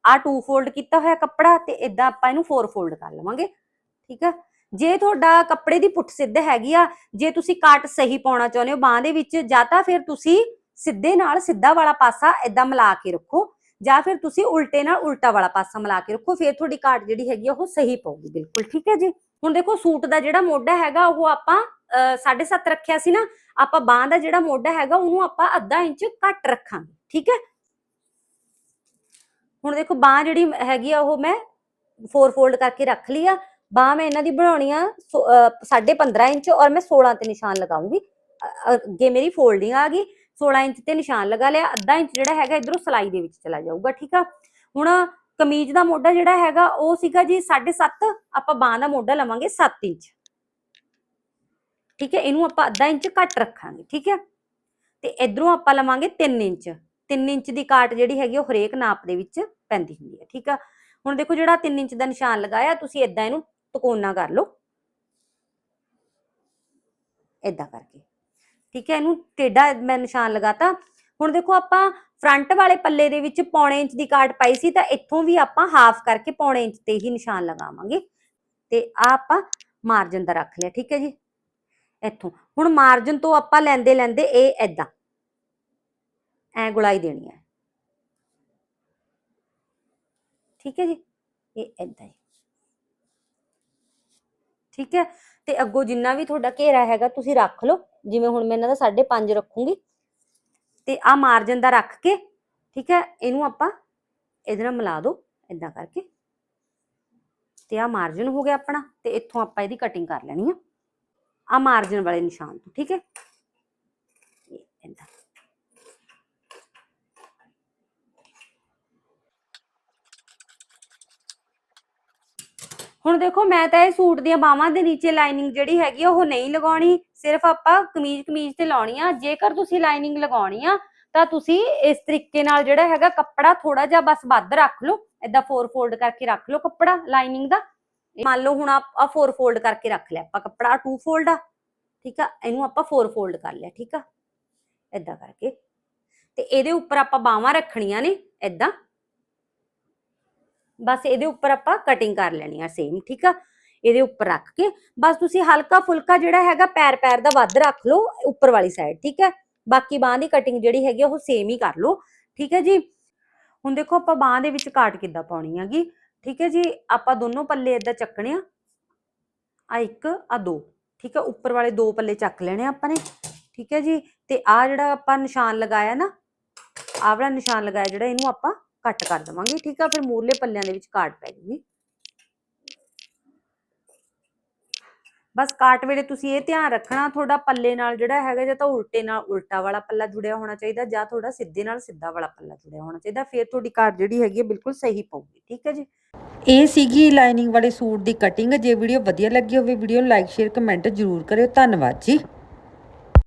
ਆ ਟੂ ਫੋਲਡ ਕੀਤਾ ਹੋਇਆ ਕੱਪੜਾ ਤੇ ਇਦਾਂ ਆਪਾਂ ਇਹਨੂੰ ਫੋਰ ਫੋਲਡ ਕਰ ਲਵਾਂਗੇ, ਠੀਕ ਆ? ਜੇ ਤੁਹਾਡਾ ਕੱਪੜੇ ਦੀ ਪੁੱਠ ਸਿੱਧ ਹੈਗੀ ਆ, ਜੇ ਤੁਸੀਂ ਕਾਟ ਸਹੀ ਪਾਉਣਾ ਚਾਹੁੰਦੇ ਹੋ ਬਾਹ ਦੇ ਵਿੱਚ, ਜਾਂ ਤਾਂ ਫਿਰ ਤੁਸੀਂ ਸਿੱਧੇ ਨਾਲ ਸਿੱਧਾ ਵਾਲਾ ਪਾਸਾ ਇਦਾਂ ਮਿਲਾ ਕੇ ਰੱਖੋ, ਜਾਂ ਫਿਰ ਤੁਸੀਂ ਉਲਟੇ ਨਾਲ ਉਲਟਾ ਵਾਲਾ ਪਾਸਾ ਮਿਲਾ ਕੇ ਰੱਖੋ, ਫਿਰ ਤੁਹਾਡੀ ਕਾਟ ਜਿਹੜੀ ਹੈਗੀ ਆ ਉਹ ਸਹੀ ਪਊਗੀ, ਬਿਲਕੁਲ, ਠੀਕ ਹੈ ਜੀ? ਹੁਣ ਦੇਖੋ ਸੂਟ ਦਾ ਜਿਹੜਾ ਮੋਢਾ ਹੈਗਾ, ਉਹ ਆਪਾਂ 7.5 ਰੱਖਿਆ ਸੀ ਨਾ, ਆਪਾਂ ਬਾਹ ਦਾ ਜਿਹੜਾ ਮੋਢਾ ਹੈਗਾ ਉਹਨੂੰ ਆਪਾਂ ਅੱਧਾ ਇੰਚ ਘੱਟ ਰੱਖਾਂਗੇ, ਠੀਕ ਹੈ? ਹੁਣ ਦੇਖੋ ਬਾਹ ਜਿਹੜੀ ਹੈਗੀ ਆ, ਉਹ ਮੈਂ ਫੋਰ ਫੋਲਡ ਕਰਕੇ ਰੱਖ ਲਈ ਆ। ਬਾਹ ਮੈਂ ਇਹਨਾਂ ਦੀ ਬਣਾਉਣੀ ਆ 15.5 ਇੰਚ ਔਰ ਮੈਂ 16 ਤੇ ਨਿਸ਼ਾਨ ਲਗਾਉਂਗੀ। ਅੱਗੇ ਮੇਰੀ ਫੋਲਡਿੰਗ ਆ ਗਈ 16 ਇੰਚ ਤੇ ਨਿਸ਼ਾਨ ਲਗਾ ਲਿਆ, ਅੱਧਾ ਇੰਚ ਜਿਹੜਾ ਹੈਗਾ ਇਧਰੋਂ ਸਲਾਈ ਦੇ ਵਿੱਚ ਚਲਾ ਜਾਊਗਾ, ਠੀਕ ਆ? ਹੁਣ ਕਮੀਜ਼ ਦਾ ਮੋਢਾ ਜਿਹੜਾ ਹੈਗਾ, ਉਹ ਸੀਗਾ ਜੀ 7.5 ਆਪਾਂ ਬਾਹ ਦਾ ਮੋਢਾ ਲਵਾਂਗੇ 7 ਇੰਚ। ਠੀਕ ਹੈ, ਇਹਨੂੰ ਆਪਾਂ ਅੱਧਾ ਇੰਚ ਘੱਟ ਰੱਖਾਂਗੇ, ਠੀਕ ਹੈ। ਤੇ ਇਧਰੋਂ ਆਪਾਂ ਲਵਾਂਗੇ 3 ਇੰਚ 3 ਇੰਚ ਦੀ ਕਾਟ ਜਿਹੜੀ ਹੈਗੀ ਉਹ ਹਰੇਕ ਨਾਪ ਦੇ ਵਿੱਚ ਪੈਂਦੀ ਹੁੰਦੀ ਹੈ, ਠੀਕ ਆ। ਹੁਣ ਦੇਖੋ ਜਿਹੜਾ 3 ਇੰਚ ਦਾ ਨਿਸ਼ਾਨ ਲਗਾਇਆ, ਤੁਸੀਂ ਇਦਾਂ ਇਹਨੂੰ ਤਕੋਨਾ ਕਰ ਲਓ। ਇਦਾਂ ਕਰਕੇ, ਠੀਕ ਹੈ, ਇਹਨੂੰ ਟੇਢਾ ਮੈਂ ਨਿਸ਼ਾਨ ਲਗਾਤਾ। ਹੁਣ ਦੇਖੋ ਆਪਾਂ ਫਰੰਟ ਵਾਲੇ ਪੱਲੇ ਦੇ ਵਿੱਚ ਪੌਣੇ ਇੰਚ ਦੀ ਕਾਟ ਪਾਈ ਸੀ, ਤਾਂ ਇੱਥੋਂ ਵੀ ਆਪਾਂ ਹਾਫ ਕਰਕੇ ਪੌਣੇ ਇੰਚ ਤੇ ਹੀ ਨਿਸ਼ਾਨ ਲਗਾਵਾਂਗੇ। ਤੇ ਆ ਆਪਾਂ ਮਾਰਜਨ ਦਾ ਰੱਖ ਲਿਆ, ਠੀਕ ਹੈ ਜੀ। ਇੱਥੋਂ। ਹੁਣ ਮਾਰਜਨ ਤੋਂ ਆਪਾਂ ਲੈਂਦੇ ਲੈਂਦੇ ਇਹ ਐਦਾਂ ਐ ਗੁਲਾਈ ਦੇਣੀ ਹੈ। ਠੀਕ ਹੈ ਜੀ? ਇਹ ਐਦਾਂ ਠੀਕ ਹੈ? ਤੇ ਅੱਗੋਂ ਜਿੰਨਾ ਵੀ ਤੁਹਾਡਾ ਘੇਰਾ ਹੈਗਾ ਤੁਸੀਂ ਰੱਖ ਲਓ। ਜਿਵੇਂ ਹੁਣ ਮੈਂ ਇਹਨਾਂ ਦਾ 5.5 ਰੱਖੂੰਗੀ। ਤੇ ਆ ਮਾਰਜਨ ਦਾ ਰੱਖ ਕੇ, ਠੀਕ ਹੈ? ਇਹਨੂੰ ਆਪਾਂ ਇਹਦੇ ਨਾਲ ਮਿਲਾ ਦਿਓ ਇਦਾਂ ਕਰਕੇ। ਤੇ ਆ ਮਾਰਜਨ ਹੋ ਗਿਆ ਆਪਣਾ। ਤੇ ਇੱਥੋਂ ਆਪਾਂ ਇਹਦੀ ਕਟਿੰਗ ਕਰ ਲੈਣੀ ਆ। ਆ ਮਾਰਜਨ ਵਾਲੇ ਨਿਸ਼ਾਨ ਤੋਂ, ਠੀਕ ਹੈ? ਇਦਾਂ ਹੁਣ ਦੇਖੋ, ਮੈਂ ਤਾਂ ਇਹ ਸੂਟ ਦੀਆਂ ਬਾਹਾਂ ਦੇ ਨੀਚੇ ਲਾਈਨਿੰਗ ਜਿਹੜੀ ਹੈਗੀ ਆ, ਉਹ ਨਹੀਂ ਲਗਾਉਣੀ। ਸਿਰਫ ਆਪਾਂ ਕਮੀਜ਼ ਕਮੀਜ਼ ਤੇ ਲਾਉਣੀ ਆ। ਜੇਕਰ ਤੁਸੀਂ ਲਾਈਨਿੰਗ ਲਗਾਉਣੀ ਆ, ਤਾਂ ਤੁਸੀਂ ਇਸ ਤਰੀਕੇ ਨਾਲ ਜਿਹੜਾ ਹੈਗਾ ਕੱਪੜਾ ਥੋੜਾ ਜਿਹਾ ਬਸ ਵੱਧ ਰੱਖ ਲਓ। ਏਦਾਂ ਫੋਰ ਫੋਲਡ ਕਰਕੇ ਰੱਖ ਲਓ ਕੱਪੜਾ ਲਾਈਨਿੰਗ ਦਾ। ਮੰਨ ਲਓ ਹੁਣ ਆਪਾਂ ਫੋਰ ਫੋਲਡ ਕਰਕੇ ਰੱਖ ਲਿਆ। ਆਪਾਂ ਕੱਪੜਾ ਟੂ ਫੋਲਡ ਆ, ਠੀਕ ਆ? ਇਹਨੂੰ ਆਪਾਂ ਫੋਰ ਫੋਲਡ ਕਰ ਲਿਆ, ਠੀਕ ਆ? ਏਦਾਂ ਕਰਕੇ। ਤੇ ਇਹਦੇ ਉੱਪਰ ਆਪਾਂ ਬਾਹਾਂ ਰੱਖਣੀਆਂ ਨੇ, ਏਦਾਂ। ਬਸ ਇਹਦੇ ਉੱਪਰ ਆਪਾਂ ਕਟਿੰਗ ਕਰ ਲੈਣੀ ਆ ਸੇਮ ਠੀਕ ਆ? ਇਹਦੇ ਉੱਪਰ ਰੱਖ ਕੇ। ਬਸ ਤੁਸੀਂ ਹਲਕਾ ਫੁਲਕਾ ਜਿਹੜਾ ਹੈਗਾ ਪੈਰ ਪੈਰ ਦਾ ਵੱਧ ਰੱਖ ਲਓ, ਉੱਪਰ ਵਾਲੀ ਸਾਈਡ ਠੀਕ ਹੈ ਬਾਕੀ ਬਾਹ ਦੀ ਕਟਿੰਗ ਜਿਹੜੀ ਹੈਗੀ ਆ, ਉਹ ਸੇਮ ਹੀ ਕਰ ਲਓ, ਠੀਕ ਹੈ ਜੀ? ਹੁਣ ਦੇਖੋ ਆਪਾਂ ਬਾਹ ਦੇ ਵਿੱਚ ਕਾਟ ਕਿੱਦਾਂ ਪਾਉਣੀ ਹੈਗੀ? ਠੀਕ ਹੈ ਜੀ? ਆਪਾਂ ਦੋਨੋਂ ਪੱਲੇ ਏਦਾਂ ਚੱਕਣੇ ਆ। ਆ ਇੱਕ ਆ ਦੋ, ਠੀਕ ਹੈ? ਉੱਪਰ ਵਾਲੇ ਦੋ ਪੱਲੇ ਚੱਕ ਲੈਣੇ ਆ ਆਪਾਂ ਨੇ, ਠੀਕ ਹੈ ਜੀ? ਤੇ ਆ ਜਿਹੜਾ ਆਪਾਂ ਨਿਸ਼ਾਨ ਲਗਾਇਆ ਨਾ, ਆਹ ਵਾਲਾ ਨਿਸ਼ਾਨ ਲਗਾਇਆ ਜਿਹੜਾ, ਇਹਨੂੰ ਆਪਾਂ ਕੱਟ ਕਰ ਦੇਵਾਂਗੇ, ਠੀਕ ਆ? ਫਿਰ ਮੂਰਲੇ ਪੱਲਿਆਂ ਦੇ ਵਿੱਚ ਕਾਟ ਪੈ ਜੂਗੀ। ਬਸ ਕਾਟ ਵੇਲੇ ਤੁਸੀਂ ਇਹ ਧਿਆਨ ਰੱਖਣਾ, ਤੁਹਾਡਾ ਪੱਲੇ ਨਾਲ ਜਿਹੜਾ ਹੈਗਾ ਜਾਂ ਤਾਂ ਉਲਟੇ ਨਾਲ, ਉਲਟਾ ਵਾਲਾ ਪੱਲਾ ਜੁੜਿਆ ਹੋਣਾ ਚਾਹੀਦਾ ਜਾਂ ਤੁਹਾਡਾ ਸਿੱਧੇ ਨਾਲ ਸਿੱਧਾ ਵਾਲਾ ਪੱਲਾ ਜੁੜਿਆ ਹੋਣਾ ਚਾਹੀਦਾ, ਫਿਰ ਤੁਹਾਡੀ ਕਾਟ ਜਿਹੜੀ ਹੈਗੀ ਹੈ ਬਿਲਕੁਲ ਸਹੀ ਪਊਗੀ, ਠੀਕ ਹੈ ਜੀ? ਇਹ ਸੀਗੀ ਲਾਈਨਿੰਗ ਵਾਲੇ ਸੂਟ ਦੀ ਕਟਿੰਗ ਜੇ ਵੀਡੀਓ ਵਧੀਆ ਲੱਗੀ ਹੋਵੇ ਵੀਡੀਓ ਨੂੰ ਲਾਈਕ ਸ਼ੇਅਰ ਕਮੈਂਟ ਜ਼ਰੂਰ ਕਰਿਓ, ਧੰਨਵਾਦ ਜੀ।